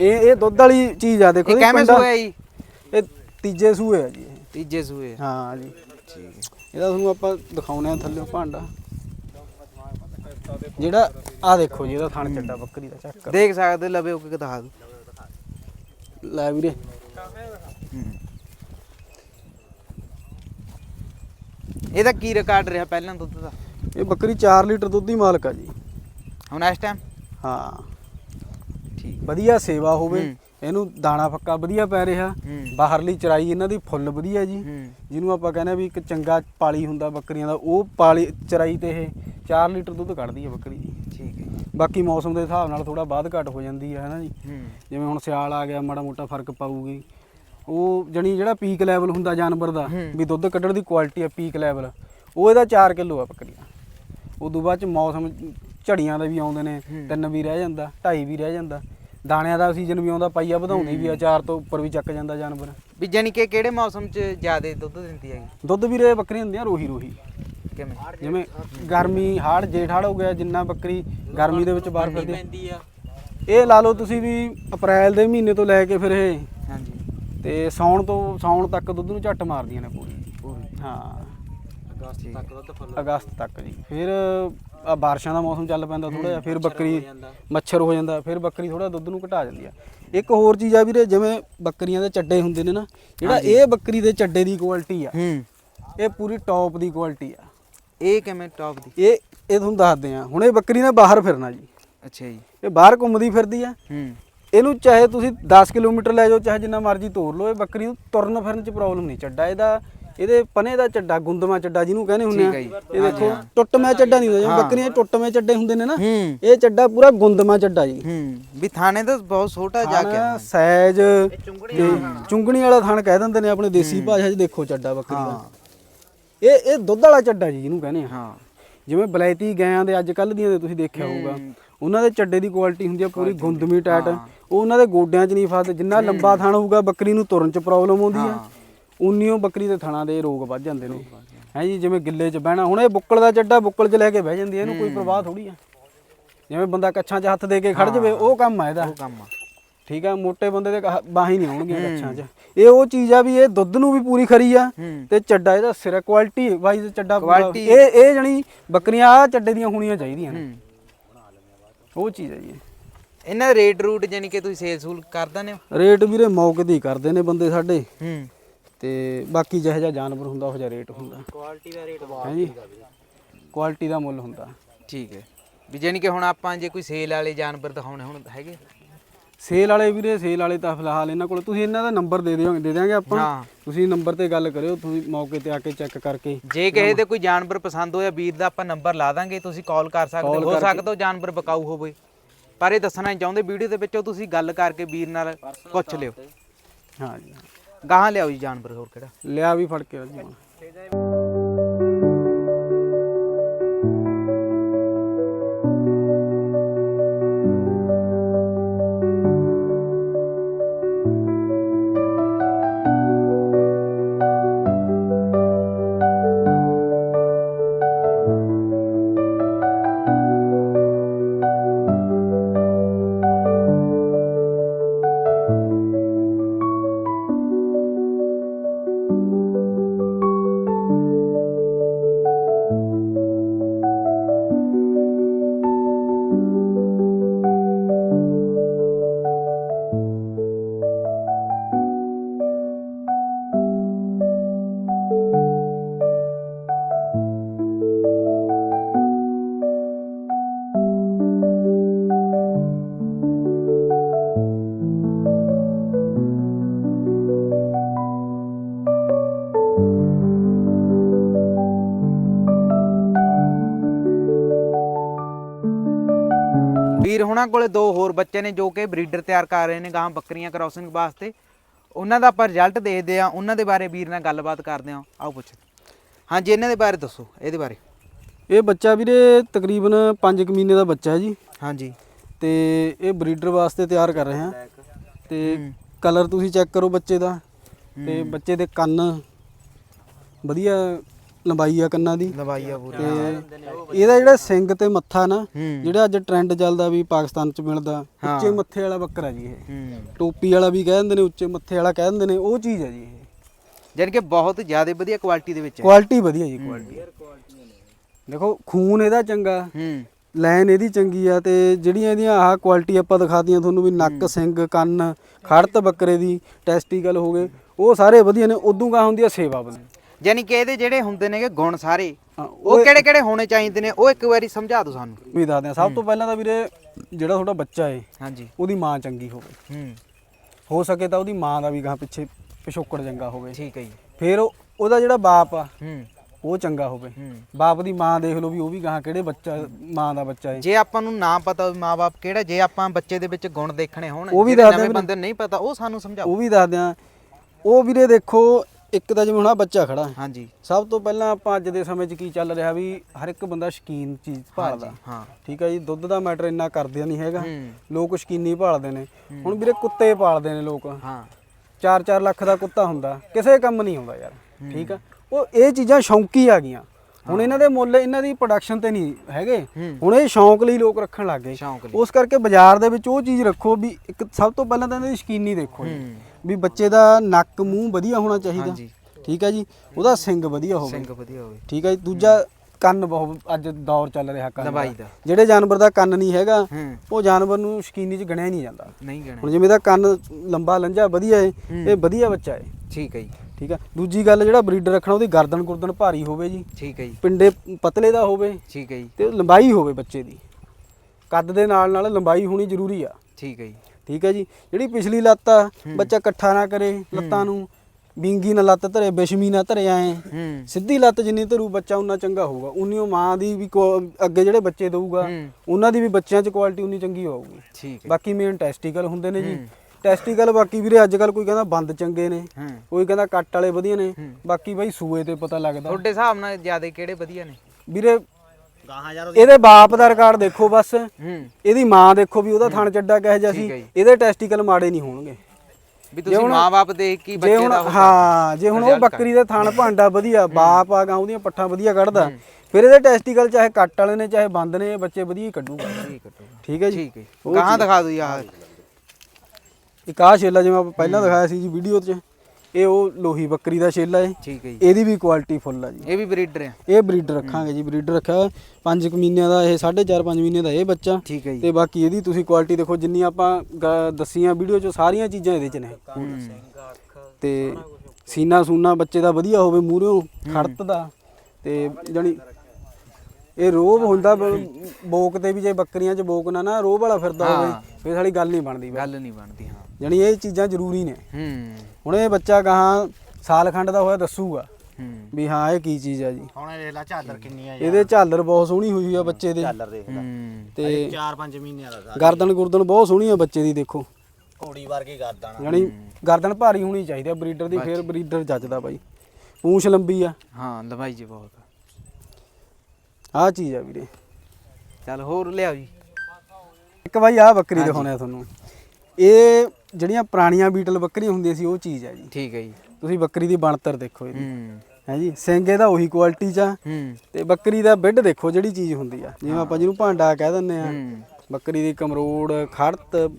ਇਹ ਇਹ ਦੁੱਧ ਵਾਲੀ ਚੀਜ਼ ਆ ਦੇਖੋ ਇਹ ਕਿਵੇਂ ਸੂਆ ਜੀ? ਇਹ ਤੀਜੇ ਸੂਏ ਆ ਜੀ ਇਹ। ਤੀਜੇ ਸੂਏ ਹਾਂ ਜੀ। ਇਹਦਾ ਤੁਹਾਨੂੰ ਆਪਾਂ ਦਿਖਾਉਨੇ ਆ ਥੱਲੇ ਭਾਂਡਾ। ਜਿਹੜਾ ਆ ਦੇਖੋ ਜੀ ਇਹਦਾ ਥਣ ਚੱਡਾ ਬੱਕਰੀ ਦਾ ਚੱਕ। ਦੇਖ ਸਕਦੇ ਲਵੇ ਉਹ ਕਿ ਦਿਖਾ ਦੋ ਲੈ ਵੀਰੇ। ਇਹਦਾ ਕੀ ਰਿਕਾਰਡ ਰਿਹਾ ਪਹਿਲਾਂ ਦੁੱਧ ਦਾ? ਇਹ ਬੱਕਰੀ 4 ਲੀਟਰ ਦੁੱਧ ਦੀ ਮਾਲਕ ਆ ਜੀ। ਹੁਣ ਇਸ ਟਾਈਮ ਹਾਂ। ਵਧੀਆ ਸੇਵਾ ਹੋਵੇ। ਇਹਨੂੰ ਦਾਣਾ ਫੱਕਾ ਵਧੀਆ ਪੈ ਰਿਹਾ। ਬਾਹਰਲੀ ਚਰਾਈ ਇਹਨਾਂ ਦੀ ਫੁੱਲ ਵਧੀਆ ਜੀ। ਜਿਹਨੂੰ ਆਪਾਂ ਕਹਿੰਦੇ ਵੀ ਇੱਕ ਚੰਗਾ ਪਾਲੀ ਹੁੰਦਾ ਬੱਕਰੀਆਂ ਦਾ ਉਹ ਪਾਲੀ ਚਰਾਈ ਤੇ ਇਹ 4 ਲੀਟਰ ਦੁੱਧ ਕੱਢਦੀ ਹੈ ਬੱਕਰੀ ਜੀ ਠੀਕ ਹੈ। ਬਾਕੀ ਮੌਸਮ ਦੇ ਹਿਸਾਬ ਨਾਲ ਥੋੜਾ ਬਾਅਦ ਘਟ ਹੋ ਜਾਂਦੀ ਹੈ ਹਨਾ ਜੀ। ਜਿਵੇਂ ਹੁਣ ਸਿਆਲ ਆ ਗਿਆ ਮਾੜਾ ਮੋਟਾ ਫ਼ਰਕ ਪਾਊਗੀ। ਉਹ ਜਣੀ ਜਿਹੜਾ ਪੀਕ ਲੈਵਲ ਹੁੰਦਾ ਜਾਨਵਰ ਦਾ। ਵੀ ਦੁੱਧ ਕੱਢਣ ਦੀ ਕੁਆਲਿਟੀ ਆ ਪੀਕ ਲੈਵਲ ਉਹ ਇਹਦਾ 4 ਕਿਲੋ ਆ ਬੱਕਰੀਆਂ। ਉਦੋਂ ਬਾਅਦ ਚ ਮੌਸਮ ਝੜੀਆਂ ਦਾ ਵੀ ਆਉਂਦੇ ਨੇ। ਤਿੰਨ ਵੀ ਰਹਿ ਜਾਂਦਾ ਢਾਈ ਵੀ ਰਹਿ ਜਾਂਦਾ। ਦਾਣਿਆਂ ਦਾ ਸੀਜ਼ਨ ਵੀ ਆਉਂਦਾ ਪਾਈਆ ਵਧਾਉਂਦੀ ਵੀ ਆ ਚਾਰ ਤੋਂ ਉੱਪਰ ਵੀ ਚੱਕ ਜਾਂਦਾ ਜਾਨਵਰ। ਵੀ ਜਾਨੀ ਕਿ ਕਿਹੜੇ ਮੌਸਮ 'ਚ ਜ਼ਿਆਦਾ ਦੁੱਧ ਦਿੰਦੀ ਹੈਗੀ? ਦੁੱਧ ਵੀ ਰੇ ਬੱਕਰੀਆਂ ਹੁੰਦੀਆਂ ਰੋਹੀ ਰੋਹੀ। ਕਿਵੇਂ? ਜਿਵੇਂ ਗਰਮੀ ਹਾੜ ਜੇਠ ਹਾੜ ਹੋ ਗਿਆ ਜਿੰਨਾ ਬੱਕਰੀ ਗਰਮੀ ਦੇ ਵਿੱਚ ਬਾਹਰ ਫਿਰਦੀ। ਆ। ਇਹ ਲਾ ਲਓ ਤੁਸੀਂ ਵੀ ਅਪ੍ਰੈਲ ਦੇ ਮਹੀਨੇ ਤੋਂ ਲੈ ਕੇ ਫਿਰ ਇਹ। ਹਾਂਜੀ। ਤੇ ਸੌਣ ਤੋਂ ਸੌਣ ਤੱਕ ਦੁੱਧ ਨੂੰ ਝੱਟ ਮਾਰਦੀਆਂ ਨੇ ਪੂਰੀ। ਪੂਰੀ। ਹਾਂ। ਅਗਸਤ ਤੱਕ ਦੁੱਧ ਅਗਸਤ ਤੱਕ ਜੀ। ਫਿਰ ਆ ਬਾਰਿਸ਼ਾਂ ਦਾ ਮੌਸਮ ਚੱਲ ਪੈਂਦਾ ਥੋੜਾ ਜਿਹਾ ਫਿਰ ਬੱਕਰੀ ਮੱਛਰ ਹੋ ਜਾਂਦਾ ਫਿਰ ਬੱਕਰੀ ਥੋੜਾ ਦੁੱਧ ਨੂੰ ਘਟਾ ਜਾਂਦੀ ਆ। ਇੱਕ ਹੋਰ ਚੀਜ਼ ਆ ਵੀਰੇ ਜਿਵੇਂ ਬੱਕਰੀਆਂ ਦੇ ਚੱਡੇ ਹੁੰਦੇ ਨੇ ਨਾ ਜਿਹੜਾ ਇਹ ਬੱਕਰੀ ਦੇ ਚੱਡੇ ਦੀ ਕੁਆਲਿਟੀ ਆ ਹੂੰ। ਇਹ ਪੂਰੀ ਟੌਪ ਦੀ ਕੁਆਲਿਟੀ ਆ। ਇਹ ਕਿਵੇਂ ਟੌਪ ਦੀ? ਇਹ ਇਹ ਤੁਹਾਨੂੰ ਦੱਸਦੇ ਆ। ਹੁਣ ਇਹ ਬੱਕਰੀ ਨੇ ਬਾਹਰ ਫਿਰਨਾ ਜੀ। ਅੱਛਾ ਜੀ। ਇਹ ਬਾਹਰ ਘੁੰਮਦੀ ਫਿਰਦੀ ਆ। ਹੂੰ। ਇਹਨੂੰ ਚਾਹੇ ਤੁਸੀਂ 10 ਕਿਲੋਮੀਟਰ ਲੈ ਜਾਓ ਚਾਹੇ ਜਿੰਨਾ ਮਰਜ਼ੀ ਤੋਰ ਲਓ ਇਹ ਬੱਕਰੀ ਨੂੰ ਤੁਰਨ ਫਿਰਨ ਚ ਪ੍ਰੋਬਲਮ ਨਹੀਂ। ਚੱਡਾ ਇਹਦਾ ਇਹਦੇ ਪਨੇ ਦਾ ਚੱਡਾ ਗੁੰਦਮਾ ਚੱਡਾ ਜਿਹਨੂੰ ਕਹਿੰਦੇ ਹੁੰਦੇ ਆ। ਇਹ ਦੇਖੋ ਟੁੱਟਮਾ ਚੱਡਾ ਨਹੀਂ ਹੁੰਦਾ ਜਿਵੇਂ ਬੱਕਰੀਆਂ 'ਚ ਟੁੱਟਵੇਂ ਚੱਡੇ ਹੁੰਦੇ ਨੇ ਨਾ ਇਹ ਚੱਡਾ ਪੂਰਾ ਗੁੰਦਮਾ ਚੱਡਾ ਜੀ। ਹੂੰ। ਵੀ ਥਾਣੇ ਤਾਂ ਬਹੁਤ ਛੋਟਾ ਜਾ ਕੇ ਸਾਈਜ਼ ਚੁੰਗਣੀ ਵਾਲਾ ਥਣ ਕਹਿ ਦਿੰਦੇ ਨੇ ਆਪਣੇ ਦੇਸੀ ਭਾਸ਼ਾ 'ਚ ਦੇਖੋ ਚੱਡਾ ਬੱਕਰੀ ਦਾ। ਇਹ ਇਹ ਦੁੱਧ ਵਾਲਾ ਚੱਡਾ ਜੀ ਜਿਹਨੂੰ ਕਹਿੰਦੇ ਆ। ਹਾਂ। ਜਿਵੇਂ ਬਲੈਤੀ ਗਾਇਆਂ ਦੇ ਅੱਜ ਕੱਲ ਦੀਆਂ ਦੇ ਤੁਸੀਂ ਦੇਖਿਆ ਹੋਊਗਾ ਉਹਨਾਂ ਦੇ ਚੱਡੇ ਦੀ ਕੁਆਲਿਟੀ ਹੁੰਦੀ ਆ ਪੂਰੀ ਗੁੰਦਮੀ ਟਾਈਟ ਉਹ ਉਹਨਾਂ ਦੇ ਗੋਡਿਆਂ 'ਚ ਨਹੀਂ ਫਸਦੇ ਜਿੰਨਾ ਲੰਬਾ ਥਣ ਹੋਊਗਾ ਬੱਕਰੀ ਨੂੰ ਤੁਰਨ 'ਚ ਪ੍ਰੋਬਲਮ ਆਉਂਦੀ ਆ। ਉਨੀਓ ਬੱਕਰੀ ਦੇ ਥਣਾਂ ਦੇ ਰੋਗ ਵੱਧ ਜਾਂਦੇ ਨੇ। ਹੈ ਜੀ ਜਿਵੇਂ ਗਿੱਲੇ 'ਚ ਬਹਿਣਾ ਹੁਣ ਇਹ ਬੁੱਕਲ ਦਾ ਚੱਡਾ ਬੁੱਕਲ 'ਚ ਲੈ ਕੇ ਬਹਿ ਜਾਂਦੀ ਆ ਇਹਨੂੰ ਕੋਈ ਪ੍ਰਵਾਹ ਥੋੜੀ ਆ। ਜਿਵੇਂ ਬੰਦਾ ਕੱਛਾਂ 'ਚ ਹੱਥ ਦੇ ਕੇ ਖੜ ਜਾਵੇ ਉਹ ਕੰਮ ਆ ਇਹਦਾ। ਕੰਮ ਆ। ਠੀਕ ਆ ਮੋਟੇ ਬੰਦੇ ਦੇ ਬਾਹਾਂ ਹੀ ਨਹੀਂ ਆਉਣਗੀਆਂ ਕੱਛਾਂ 'ਚ। ਇਹ ਉਹ ਚੀਜ਼ ਆ ਵੀ ਇਹ ਦੁੱਧ ਨੂੰ ਵੀ ਪੂਰੀ ਖਰੀ ਆ ਹੂੰ। ਤੇ ਚੱਡਾ ਇਹਦਾ ਸਿਰ ਕੁਆਲਿਟੀ ਵਾਈਜ਼ ਚੱਡਾ ਇਹ ਇਹ ਜਣੀ ਬੱਕਰੀਆਂ ਆ ਚੱਡੇ ਦੀਆਂ ਹੋਣੀਆਂ ਚਾਹੀਦੀਆਂ ਨੇ। ਹੂੰ। ਉਹ ਚੀਜ਼ ਹੈ ਜੀ। ਇਹ। ਇਹਨਾਂ ਦਾ ਰੇਟ ਰੂਟ ਜਾਨੀ ਕਿ ਤੁਸੀਂ ਸੇਲ ਸੂਲ ਕਰ ਦਿੰਦੇ ਹੋ ਰੇਟ ਵੀਰੇ ਮੌਕੇ ਹੀ ਕਰਦੇ ਨੇ ਬੰਦੇ ਸਾਡੇ। ਹੂੰ। ਤੇ ਬਾਕੀ ਜਿਹੋ ਜਿਹਾ ਜਾਨਵਰ ਹੁੰਦਾ ਉਹ ਜਿਹਾ ਰੇਟ ਹੁੰਦਾ। ਕੁਆਲਿਟੀ ਦਾ ਰੇਟ ਹੈ ਜੀ? ਕੁਆਲਿਟੀ ਦਾ ਮੁੱਲ ਹੁੰਦਾ। ਠੀਕ ਹੈ। ਵੀ ਜਾਨੀ ਕਿ ਹੁਣ ਆਪਾਂ ਜੇ ਕੋਈ ਸੇਲ ਵਾਲੇ ਜਾਨਵਰ ਦਿਖਾਉਣੇ ਹੁਣ ਹੈਗੇ? ਸੇਲ ਵਾਲੇ ਵੀਰੇ ਸੇਲ ਵਾਲੇ ਤਾਂ ਫਿਲਹਾਲ ਇਹਨਾਂ ਕੋਲ ਤੁਸੀਂ ਇਹਨਾਂ ਦਾ ਨੰਬਰ ਦੇ ਦਿਓ ਦੇ ਦਿਆਂਗੇ ਆਪਾਂ। ਹਾਂ। ਤੁਸੀਂ ਨੰਬਰ ਤੇ ਗੱਲ ਕਰਿਓ ਤੁਸੀਂ ਮੌਕੇ ਤੇ ਆ ਕੇ ਚੈੱਕ ਕਰਕੇ। ਜੇ ਕਿਸੇ ਦੇ ਕੋਈ ਜਾਨਵਰ ਪਸੰਦ ਹੋਇਆ ਵੀਰ ਦਾ ਆਪਾਂ ਨੰਬਰ ਲਾ ਦਾਂਗੇ ਤੁਸੀਂ ਕਾਲ ਕਰ ਸਕਦੇ ਹੋ। ਹੋ ਸਕਦਾ ਉਹ ਜਾਨਵਰ ਬਕਾਊ ਹੋਵੇ। ਪਰ ਇਹ ਦੱਸਣਾ ਨਹੀਂ ਚਾਹੁੰਦੇ ਵੀਡੀਓ ਦੇ ਵਿੱਚੋਂ ਤੁਸੀਂ ਗੱਲ ਕਰਕੇ ਵੀਰ ਨਾਲ ਪੁੱਛ ਲਿਓ। ਹਾਂ ਜੀ। ਗਾਹਾਂ ਲਿਆਓ ਜੀ ਜਾਨਵਰ ਹੋਰ ਕਿਹੜਾ ਲਿਆ ਵੀ ਫੜ ਕੇ ਰਾਜੀ ਹੁਣ। ਵੀਰ ਹੁਣਾਂ ਕੋਲੇ ਦੋ ਹੋਰ ਬੱਚੇ ਨੇ ਜੋ ਕਿ ਬਰੀਡਰ ਤਿਆਰ ਕਰ ਰਹੇ ਨੇ ਗਾਂ ਬੱਕਰੀਆਂ ਕ੍ਰਾਸਿੰਗ ਵਾਸਤੇ। ਉਹਨਾਂ ਦਾ ਆਪਾਂ ਰਿਜ਼ਲਟ ਦੇਖਦੇ ਆ ਉਹਨਾਂ ਦੇ ਬਾਰੇ ਵੀਰ ਨਾਲ ਗੱਲਬਾਤ ਕਰਦੇ ਆ ਆਓ ਪੁੱਛ। ਹਾਂਜੀ ਇਹਨਾਂ ਦੇ ਬਾਰੇ ਦੱਸੋ। ਇਹਦੇ ਬਾਰੇ। ਇਹ ਬੱਚਾ ਵੀਰੇ ਤਕਰੀਬਨ 5 ਮਹੀਨੇ ਦਾ ਬੱਚਾ ਹੈ ਜੀ। ਹਾਂਜੀ। ਤੇ ਇਹ ਬਰੀਡਰ ਵਾਸਤੇ ਤਿਆਰ ਕਰ ਰਹੇ ਹਾਂ। ਤੇ ਕਲਰ ਤੁਸੀਂ ਚੈੱਕ ਕਰੋ ਬੱਚੇ ਦਾ। ਤੇ ਬੱਚੇ ਦੇ ਕੰਨ ਵਧੀਆ ਲੰਬਾਈ ਆ ਕੰਨਾਂ ਦੀ। ਲਵਾਈ ਆ ਪੂਰੀ। ਤੇ ਇਹਦਾ ਜਿਹੜਾ ਸਿੰਗ ਤੇ ਮੱਥਾ ਨਾ ਹੂੰ। ਜਿਹੜਾ ਅੱਜ ਟ੍ਰੈਂਡ ਚੱਲਦਾ ਵੀ ਪਾਕਿਸਤਾਨ ਚ ਮਿਲਦਾ ਉੱਚੇ ਮੱਥੇ ਵਾਲਾ ਬੱਕਰਾ ਜੀ ਇਹ। ਹੂੰ। ਟੋਪੀ ਵਾਲਾ ਵੀ ਕਹਿ ਦਿੰਦੇ ਨੇ ਉੱਚੇ ਮੱਥੇ ਵਾਲਾ ਕਹਿ ਦਿੰਦੇ ਨੇ ਉਹ ਚੀਜ਼ ਹੈ ਜੀ ਇਹ। ਜਾਣੀ ਕਿ ਬਹੁਤ ਜ਼ਿਆਦਾ ਵਧੀਆ ਕੁਆਲਿਟੀ ਦੇ ਵਿੱਚ ਹੈ। ਕੁਆਲਿਟੀ ਵਧੀਆ ਜੀ ਕੁਆਲਿਟੀ ਦੇਖੋ ਖੂਨ ਇਹਦਾ ਚੰਗਾ। ਹੂੰ। ਲਾਈਨ ਇਹਦੀ ਚੰਗੀ ਆ ਤੇ ਜਿਹੜੀਆਂ ਇਹਦੀਆਂ ਆਹ ਕੁਆਲਿਟੀ ਆਪਾਂ ਦਿਖਾਤੀਆਂ ਤੁਹਾਨੂੰ ਵੀ ਨੱਕ ਸਿੰਘ ਕੰਨ ਖੜਤ ਬੱਕਰੇ ਦੀ ਟੈਸਟੀਕਲ ਹੋ ਗਏ ਉਹ ਸਾਰੇ ਵਧੀਆ ਨੇ ਉਦੋਂ ਗਾ ਹੁੰਦੀ ਆ ਸੇਵਾ ਬਲ ਜਾਣੀ ਕਿ ਇਹਦੇ ਜਿਹੜੇ ਹੁੰਦੇ ਨੇਗੇ ਗੁਣ ਸਾਰੇ ਹਾਂ, ਉਹ ਕਿਹੜੇ ਕਿਹੜੇ ਹੋਣੇ ਚਾਹੀਦੇ ਨੇ ਉਹ ਇੱਕ ਵਾਰੀ ਸਮਝਾ ਦਿਓ ਸਾਨੂੰ। ਵੀ ਦੱਸਦੇ ਆ ਸਭ ਤੋਂ ਪਹਿਲਾਂ ਤਾਂ ਵੀਰੇ ਜਿਹੜਾ ਤੁਹਾਡਾ ਬੱਚਾ ਏ ਹਾਂਜੀ। ਉਹਦੀ ਮਾਂ ਚੰਗੀ ਹੋਵੇ। ਹੂੰ। ਹੋ ਸਕੇ ਤਾਂ ਉਹਦੀ ਮਾਂ ਦਾ ਵੀ ਗਾਂ ਪਿੱਛੇ ਪਿਛੋਕੜ ਚੰਗਾ ਹੋਵੇ। ਠੀਕ ਹੈ ਜੀ। ਫਿਰ ਉਹ- ਉਹਦਾ ਜਿਹੜਾ ਬਾਪ ਆ ਹੂੰ। ਉਹ ਚੰਗਾ ਹੋਵੇ। ਹੂੰ। ਬਾਪ ਦੀ ਮਾਂ ਦੇਖ ਲਓ ਵੀ ਉਹ ਵੀ ਗਾਂ ਕਿਹੜੇ ਬੱਚਾ ਮਾਂ ਦਾ ਬੱਚਾ ਏ। ਜੇ ਆਪਾਂ ਨੂੰ ਨਾ ਪਤਾ ਹੋਵੇ ਮਾਪੇ ਕਿਹੜਾ ਜੇ ਆਪਾਂ ਬੱਚੇ ਦੇ ਵਿੱਚ ਗੁਣ ਦੇਖਣੇ ਹੋਣ ਉਹ ਵੀ ਦੱਸਦੇ। ਬੰਦੇ ਨੂੰ ਨਹੀਂ ਪਤਾ ਉਹ ਸਾਨੂੰ ਸਮਝਾਓ। ਉਹ ਵੀ ਦੱਸਦੇ ਆ ਉਹ ਵੀਰੇ ਦੇਖੋ ਇੱਕ ਤਾਂ ਜਿਵੇਂ ਹੁਣ ਬੱਚਾ ਖੜਾ ਹਾਂਜੀ। ਸਭ ਤੋਂ ਪਹਿਲਾਂ ਆਪਾਂ ਅੱਜ ਦੇ ਸਮੇਂ 'ਚ ਕੀ ਚੱਲ ਰਿਹਾ ਵੀ ਹਰ ਇੱਕ ਬੰਦਾ ਸ਼ਕੀਨ ਚੀਜ਼ ਭਾਲਦਾ। ਹਾਂ। ਠੀਕ ਹੈ ਜੀ ਦੁੱਧ ਦਾ ਮੈਟਰ ਇੰਨਾ ਕਰਦੇ ਨਹੀਂ ਹੈਗਾ। ਹੂੰ। ਲੋਕ ਸ਼ਕੀਨੀ ਭਾਲਦੇ ਨੇ। ਹੁਣ ਵੀਰੇ ਕੁੱਤੇ ਪਾਲਦੇ ਨੇ ਲੋਕ। ਹਾਂ। 4-4 ਲੱਖ ਦਾ ਕੁੱਤਾ ਹੁੰਦਾ। ਕਿਸੇ ਕੰਮ ਨਹੀਂ ਆਉਂਦਾ ਯਾਰ। ਠੀਕ ਆ। ਉਹ ਇਹ ਚੀਜ਼ਾਂ ਸ਼ੌਂਕੀ ਆ ਗਈਆਂ। ਹੁਣ ਇਹਨਾਂ ਦੇ ਮੁੱਲ ਇਹਨਾਂ ਦੀ ਪ੍ਰੋਡਕਸ਼ਨ ਤੇ ਨਹੀਂ ਹੈਗੇ। ਹੂੰ। ਹੁਣ ਇਹ ਸ਼ੌਂਕ ਲਈ ਲੋਕ ਰੱਖਣ ਲੱਗ ਗਏ। ਉਸ ਕਰਕੇ ਬਾਜ਼ਾਰ ਦੇ ਵਿੱਚ ਉਹ ਚੀਜ਼ ਰੱਖੋ ਵੀ ਇੱਕ ਸਭ ਤੋਂ ਪਹਿਲਾਂ ਤਾਂ ਇਹਨਾਂ ਦੀ ਸ਼ਕੀਨੀ ਦੇਖੋ ਜੀ। ਹੂੰ। ਵੀ ਬੱਚੇ ਦਾ ਨੱਕ ਮੂੰਹ ਵਧੀਆ ਹੋਣਾ ਚਾਹੀਦਾ। ਹਾਂਜੀ। ਠੀਕ ਹੈ ਜੀ? ਉਹਦਾ ਸਿੰਗ ਵਧੀਆ ਹੋਵੇ। ਸਿੰਘ ਵਧੀਆ ਹੋਵੇ। ਠੀਕ ਹੈ ਜੀ? ਦੂਜਾ ਕੰਨ ਬਹੁਤ ਅੱਜ ਦੌਰ ਚੱਲ ਰਿਹਾ ਕੰਨ ਲੰਬਾਈ ਦਾ। ਦਾ ਜਿਹੜੇ ਜਾਨਵਰ ਦਾ ਕੰਨ ਨਹੀਂ ਹੈਗਾ ਹੂੰ। ਉਹ ਜਾਨਵਰ ਨੂੰ ਸ਼ਕੀਨੀ 'ਚ ਗਣਿਆ ਨਹੀਂ ਜਾਂਦਾ। ਨਹੀਂ ਗਣਾ ਹੁਣ ਜਿਵੇਂ ਦਾ ਕੰਨ ਲੰਬਾ ਲੰਜਾ ਵਧੀਆ ਏ ਹੂੰ। ਇਹ ਵਧੀਆ ਬੱਚਾ ਏ। ਠੀਕ ਹੈ ਜੀ। ਠੀਕ ਆ ਦੂਜੀ ਗੱਲ ਜਿਹੜਾ ਬਰੀਡਰ ਰੱਖਣਾ ਉਹਦੀ ਗਰਦਨ ਗੁਰਦਨ ਭਾਰੀ ਹੋਵੇ ਜੀ। ਠੀਕ ਹੈ ਜੀ। ਪਿੰਡੇ ਪਤਲੇ ਦਾ ਹੋਵੇ। ਠੀਕ ਹੈ ਜੀ। ਤੇ ਲੰਬਾਈ ਹੋਵੇ ਬੱਚੇ ਦੀ। ਕੱਦ ਦੇ ਨਾਲ ਨਾਲ ਲੰਬਾਈ ਹੋਣੀ ਜ਼ਰੂਰੀ ਆ। ਠੀਕ ਹੈ ਜੀ। ਠੀਕ ਹੈ ਜੀ? ਜਿਹੜੀ ਪਿਛਲੀ ਲੱਤ ਆ ਬੱਚਾ ਇਕੱਠਾ ਨਾ ਕਰੇ ਲੱਤਾਂ ਨੂੰ ਬਿੰਗੀ ਨਾਲ ਲੱਤ ਧਰੇ ਬਿਸ਼ਮੀ ਨਾ ਧਰੇ ਆਏ ਸਿੱਧੀ ਲੱਤ ਜਿੰਨੀ ਧਰੂ ਬੱਚਾ ਉਨਾ ਚੰਗਾ ਹੋਊਗਾ। ਉਨੀ ਉਹ ਮਾਂ ਦੀ ਵੀ ਅੱਗੇ ਜਿਹੜੇ ਬੱਚੇ ਦਊਗਾ। ਉਹਨਾਂ ਦੀ ਵੀ ਬੱਚਿਆਂ 'ਚ ਕੁਆਲਿਟੀ ਉਨੀ ਚੰਗੀ ਹੋਊਗੀ। ਠੀਕ ਹੈ। ਬਾਕੀ ਮੇਨ ਟੈਸਟੀਕਲ ਹੁੰਦੇ ਨੇ ਜੀ। ਟੈਸਟੀਕਲ ਬਾਕੀ ਵੀਰੇ ਅੱਜ ਕੱਲ ਕੋਈ ਕਹਿੰਦਾ ਬੰਦ ਚੰਗੇ ਨੇ ਕੋਈ ਕਹਿੰਦਾ ਕੱਟ ਵਾਲੇ ਵਧੀਆ ਨੇ। ਬਾਕੀ ਬਾਈ ਸੂਏ ਤੇ ਪਤਾ ਲੱਗਦਾ। ਤੁਹਾਡੇ ਹਿਸਾਬ ਨਾਲ ਜ਼ਿਆਦਾ ਕਿਹੜੇ ਵਧੀਆ ਨੇ? ਵੀਰੇ ਗਾਹਾਂ ਯਾਰ ਇਹਦੇ ਬਾਪ ਦਾ ਰਿਕਾਰਡ ਦੇਖੋ ਬਸ। ਹੂੰ। ਇਹਦੀ ਮਾਂ ਦੇਖੋ ਵੀ ਉਹਦਾ ਥਣ ਚੱਡਾ ਕਿਹੋ ਜਿਹਾ ਠੀਕ ਸੀ। ਹੈ ਜੀ। ਇਹਦੇ ਟੈਸਟੀਕਲ ਮਾੜੇ ਨਹੀਂ ਹੋਣਗੇ। ਵੀ ਤੁਸੀਂ ਮਾਂ-ਬਾਪ ਦੇਖ ਕੇ ਹੀ ਜੇ ਬੱਚੇ ਹੁਣ ਦਾ ਉਹ ਹਾਂ ਜੇ ਹੁਣ ਉਹ ਬੱਕਰੀ ਦੇ ਥਣ ਭਾਂਡਾ ਵਧੀਆ ਬਾਪ ਆ ਗਾ ਉਹਦੀਆਂ ਪੱਠਾਂ ਵਧੀਆ ਕੱਢਦਾ। ਫਿਰ ਇਹਦੇ ਟੈਸਟੀਕਲ ਚਾਹੇ ਕੱਟ ਵਾਲੇ ਨੇ ਚਾਹੇ ਬੰਦ ਨੇ ਇਹ ਬੱਚੇ ਵਧੀਆ ਹੀ ਕੱਢੂਗਾ। ਠੀਕ ਹੈ ਠੀਕ ਹੈ ਜੀ। ਠੀਕ ਹੈ ਗਾਹਾਂ ਦਿਖਾ ਦਿਓ ਯਾਰ ਇੱਕ ਆਹ ਛੇਲਾ ਜਿਵੇਂ ਆਪਾਂ ਪਹਿਲਾਂ ਦਿਖਾਇਆ ਸੀ ਜੀ ਵੀਡੀਓ 'ਚ। ਇਹ ਉਹ ਲੋਹੀ ਬੱਕਰੀ ਦਾ ਛੇਲਾ ਹੈ ਠੀਕ ਹੈ ਜੀ। ਇਹਦੀ ਵੀ ਕੁਆਲਿਟੀ ਫੁੱਲ ਆ ਜੀ। ਇਹ ਵੀ ਬਰੀਡਰ ਆ। ਇਹ ਬਰੀਡਰ ਰੱਖਾਂਗੇ ਜੀ ਬਰੀਡਰ ਰੱਖਿਆ 5 ਮਹੀਨਿਆਂ ਦਾ ਇਹ 4.5 5 ਮਹੀਨੇ ਦਾ ਇਹ ਬੱਚਾ। ਠੀਕ ਹੈ ਜੀ। ਤੇ ਬਾਕੀ ਇਹਦੀ ਤੁਸੀਂ ਕੁਆਲਿਟੀ ਦੇਖੋ ਜਿੰਨੀ ਆਪਾਂ ਦੱਸੀਆਂ ਵੀਡੀਓ 'ਚ ਸਾਰੀਆਂ ਚੀਜ਼ਾਂ ਇਹਦੇ 'ਚ ਨੇ। ਹੂੰ। ਤੇ ਸੀਨਾ ਸੂਨਾ ਬੱਚੇ ਦਾ ਵਧੀਆ ਹੋਵੇ ਮੂਹਰਿਓਂ ਖੜਤ ਦਾ। ਤੇ ਜਣੀ ਇਹ ਰੋਬ ਹੁੰਦਾ ਬੋਕ ਤੇ ਵੀ ਜੇ ਬੱਕਰੀਆਂ 'ਚ ਬੋਕ ਨਾ ਨਾ ਰੋਬ ਵਾਲਾ ਫਿਰਦਾ ਹਾਂ। ਹੋਵੇ ਫਿਰ ਸਾਡੀ ਗੱਲ ਨਹੀਂ ਬਣਦੀ ਗੱਲ ਨਹੀਂ ਬਣਦੀ ਹਾਂ। ਜਣੀ ਇਹ ਚੀਜ਼ਾਂ ਜ਼ਰੂਰੀ ਨੇ। ਹੂੰ। ਹੁਣ ਇਹ ਬੱਚਾ ਗਾਹਾਂ ਸਾਲ ਖੰਡ ਦਾ ਹੋਇਆ ਦੱਸੂਗਾ ਹੂੰ। ਵੀ ਹਾਂ ਇਹ ਕੀ ਚੀਜ਼ ਆ ਜੀ। ਹੁਣ ਇਹ ਲੈ ਝਾਲਰ ਕਿੰਨੀ ਆ ਇਹਦੇ ਝਾਲਰ ਬਹੁਤ ਸੋਹਣੀ ਹੋਈ ਆ ਬੱਚੇ ਦੇ। ਝਾਲਰ ਦੇਖ ਲੈ। ਹੂੰ ਤੇ 4-5 ਮਹੀਨਿਆਂ ਦਾ ਸਾਰਾ। ਗਰਦਨ ਗੁਰਦਨ ਬਹੁਤ ਸੋਹਣੀ ਆ ਬੱਚੇ ਦੀ ਦੇਖੋ। ਘੋੜੀ ਵਰਗੀ ਗਰਦਨ ਜਾਣੀ ਗਰਦਨ ਭਾਰੀ ਹੋਣੀ ਚਾਹੀਦੀ ਆ ਬਰੀਡਰ ਦੀ ਫੇਰ ਬਰੀਡਰ ਜੱਜਦਾ ਬਾਈ। ਪੂੰਛ ਲੰਬੀ ਆ। ਹਾਂ ਲੰਬਾਈ ਜੀ ਬਹੁਤ। ਆਹ ਚੀਜ਼ ਆ ਵੀਰੇ। ਚੱਲ ਹੋਰ ਲਿਆਓ ਜੀ। ਇੱਕ ਬਾਈ ਆਹ ਬੱਕਰੀ ਦਿਖਾਉਣੇ ਆ ਤੁਹਾਨੂੰ। ਇਹ ਜਿਹੜੀਆਂ ਪੁਰਾਣੀਆਂ ਬੀਟਲ ਬੱਕਰੀਆਂ ਹੁੰਦੀਆਂ ਸੀ ਉਹ ਚੀਜ਼ ਆ ਜੀ। ਠੀਕ ਹੈ ਜੀ। ਤੁਸੀਂ ਬੱਕਰੀ ਦੀ ਬਣਤਰ ਦੇਖੋ ਇਹਦੀ। ਹੂੰ। ਹੈ ਜੀ ਸਿੰਗੇ ਦਾ ਉਹੀ ਕੁਆਲਿਟੀ ਚ ਆ। ਹੂੰ। ਤੇ ਬੱਕਰੀ ਦਾ ਬਿੱਡ ਦੇਖੋ ਜਿਹੜੀ ਚੀਜ਼ ਹੁੰਦੀ ਆ। ਜਿਵੇਂ ਆਪਾਂ ਜਿਹਨੂੰ ਭਾਂਡਾ ਕਹਿ ਦਿੰਦੇ ਆ। ਹੂੰ। ਬੱਕਰੀ ਦੀ ਕਮਰੋੜ ਖੜਤ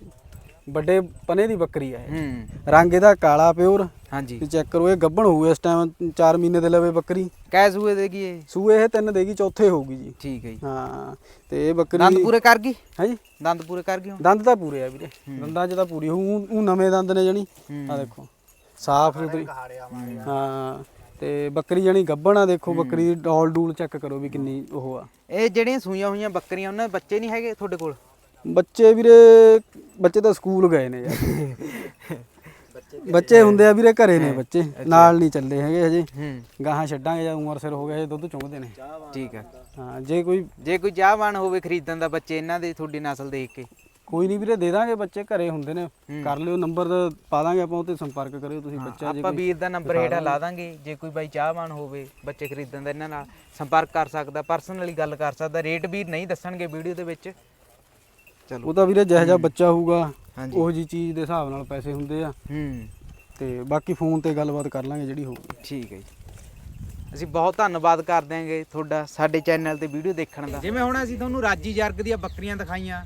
ਵੱਡੇ ਪਨੇ ਦੀ ਬੱਕਰੀ ਆ ਇਹ। ਹੂੰ। ਰੰਗ ਇਹਦਾ ਕਾਲਾ ਪਿਓਰ ਹਾਂਜੀ। ਤੇ ਚੈੱਕ ਕਰੋ ਇਹ ਗੱਭਣ ਹੋਊ ਇਸ ਟਾਈਮ 4 ਮਹੀਨੇ ਦੇ ਲਵੇ ਬੱਕਰੀ। ਕੈ ਸੂਏ ਦੇ ਕੀ ਇਹ? ਸੂਏ ਇਹ ਤਿੰਨ ਦੇਗੀ ਚੌਥੇ ਹੋਊਗੀ ਜੀ। ਠੀਕ ਹੈ ਜੀ। ਹਾਂ ਤੇ ਇਹ ਬੱਕਰੀ ਦੰਦ ਪੂਰੇ ਕਰ ਗਈ? ਹੈ ਜੀ? ਦੰਦ ਪੂਰੇ ਕਰ ਗਈ ਦੰਦ ਤਾਂ ਪੂਰੇ ਆ ਵੀਰੇ। ਦੰਦਾਂ 'ਚ ਤਾਂ ਪੂਰੀ ਹੋਊ ਉਹ ਨਵੇਂ ਦੰਦ ਨੇ ਜਣੀ। ਆ ਦੇਖੋ ਸਾਫ਼ ਸੁਥਰੀ। ਹਾਂ ਤੇ ਬੱਕਰੀ ਜਣੀ ਗੱਭਣ ਆ ਦੇਖੋ ਬੱਕਰੀ ਦੀ ਡੋਲ ਡੂਲ ਚੈੱਕ ਕਰੋ ਵੀ ਕਿੰਨੀ ਉਹ ਆ। ਇਹ ਜਿਹੜੀਆਂ ਸੂਈਆਂ ਹੋਈਆਂ ਬੱਕਰੀਆਂ ਉਹਨਾਂ ਦੇ ਬੱਚੇ ਨਹੀਂ ਹੈਗੇ ਤੁਹਾਡੇ ਕੋਲ? ਬੱਚੇ ਵੀਰੇ ਬੱਚੇ ਤਾਂ ਸਕੂਲ ਗਏ ਨੇ ਯਾਰ। ਬੱਚੇ ਹੁੰਦੇ ਆ ਵੀਰੇ ਘਰੇ ਨੇ ਬੱਚੇ ਨਾਲ ਨਹੀਂ ਚੱਲੇ ਹੈਗੇ ਹਜੇ। ਹੂੰ। ਗਾਹਾਂ ਛੱਡਾਂਗੇ ਜਦ ਉਮਰ ਸਿਰ ਹੋ ਗਿਆ ਇਹ ਦੁੱਧ ਚੁੰਗਦੇ ਨੇ। ਠੀਕ ਹੈ ਹਾਂ ਜੇ ਕੋਈ ਜੇ ਕੋਈ ਚਾਹਵਾਨ ਹੋਵੇ ਖਰੀਦਣ ਦਾ ਬੱਚੇ ਇਹਨਾਂ ਦੇ ਤੁਹਾਡੀ ਨਸਲ ਦੇਖ ਕੇ। ਕੋਈ ਨਹੀਂ ਵੀਰੇ ਦੇ ਦਾਂਗੇ ਬੱਚੇ ਘਰੇ ਹੁੰਦੇ ਨੇ। ਕਰ ਲਿਓ ਨੰਬਰ ਪਾ ਦਾਂਗੇ ਆਪਾਂ ਉੱਤੇ ਸੰਪਰਕ ਕਰਿਓ ਤੁਸੀਂ ਬੱਚਾ ਜੇ ਆਪਾਂ ਵੀਰ ਦਾ ਨੰਬਰ ਹੇਠਾਂ ਲਾ ਦਾਂਗੇ। ਜੇ ਕੋਈ ਬਾਈ ਚਾਹਵਾਨ ਹੋਵੇ ਬੱਚੇ ਖਰੀਦਣ ਦਾ ਇਹਨਾਂ ਨਾਲ ਸੰਪਰਕ ਕਰ ਸਕਦਾ ਪਰਸਨਲੀ ਗੱਲ ਕਰ ਸਕਦਾ। ਰੇਟ ਵੀ ਨਹੀਂ ਦੱਸਣਗੇ ਵੀਡੀਓ ਦੇ ਵਿੱਚ। ਚਲੋ। ਉਹ ਤਾਂ ਵੀਰੇ ਜਿਹੋ ਜਿਹਾ ਬੱਚਾ ਹੋਊਗਾ। ਉਹ ਜੀ ਚੀਜ਼ ਦੇ ਹਿਸਾਬ ਨਾਲ ਪੈਸੇ ਹੁੰਦੇ ਆ। ਹੂੰ। ਤੇ ਬਾਕੀ ਫੋਨ ਤੇ ਗੱਲਬਾਤ ਕਰ ਲਾਂਗੇ ਜਿਹੜੀ ਹੋਊਗੀ। ਠੀਕ ਹੈ ਜੀ। ਅਸੀਂ ਬਹੁਤ ਧੰਨਵਾਦ ਕਰਦੇ ਹਾਂਗੇ ਤੁਹਾਡਾ ਸਾਡੇ ਚੈਨਲ ਤੇ ਵੀਡੀਓ ਦੇਖਣ ਦਾ। ਜਿਵੇਂ ਹੁਣ ਅਸੀਂ ਤੁਹਾਨੂੰ ਰਾਜੀ ਜਰਗ ਦੀਆਂ ਬੱਕਰੀਆਂ ਦਿਖਾਈਆਂ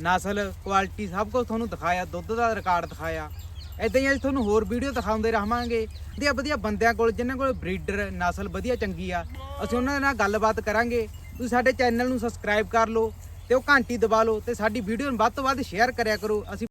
ਨਸਲ ਕੁਆਲਿਟੀ ਸਭ ਕੁਝ ਤੁਹਾਨੂੰ ਦਿਖਾਇਆ ਦੁੱਧ ਦਾ ਰਿਕਾਰਡ ਦਿਖਾਇਆ। ਇਦਾਂ ਹੀ ਅਸੀਂ ਤੁਹਾਨੂੰ ਹੋਰ ਵੀਡੀਓ ਦਿਖਾਉਂਦੇ ਰਹਾਂਗੇ। ਵਧੀਆ ਵਧੀਆ ਬੰਦਿਆਂ ਕੋਲ ਜਿਨ੍ਹਾਂ ਕੋਲ ਬਰੀਡਰ ਨਸਲ ਵਧੀਆ ਚੰਗੀ ਆ ਅਸੀਂ ਉਹਨਾਂ ਦੇ ਨਾਲ ਗੱਲਬਾਤ ਕਰਾਂਗੇ। ਤੁਸੀਂ ਸਾਡੇ ਚੈਨਲ ਨੂੰ ਸਬਸਕ੍ਰਾਈਬ ਕਰ ਲਓ ਤੇ ਉਹ ਘੰਟੀ ਦਬਾ ਲਓ ਤੇ ਸਾਡੀ ਵੀਡੀਓ ਨੂੰ ਵੱਧ ਤੋਂ ਵੱਧ ਸ਼ੇਅਰ ਕਰਿਆ ਕਰੋ। ਅਸੀਂ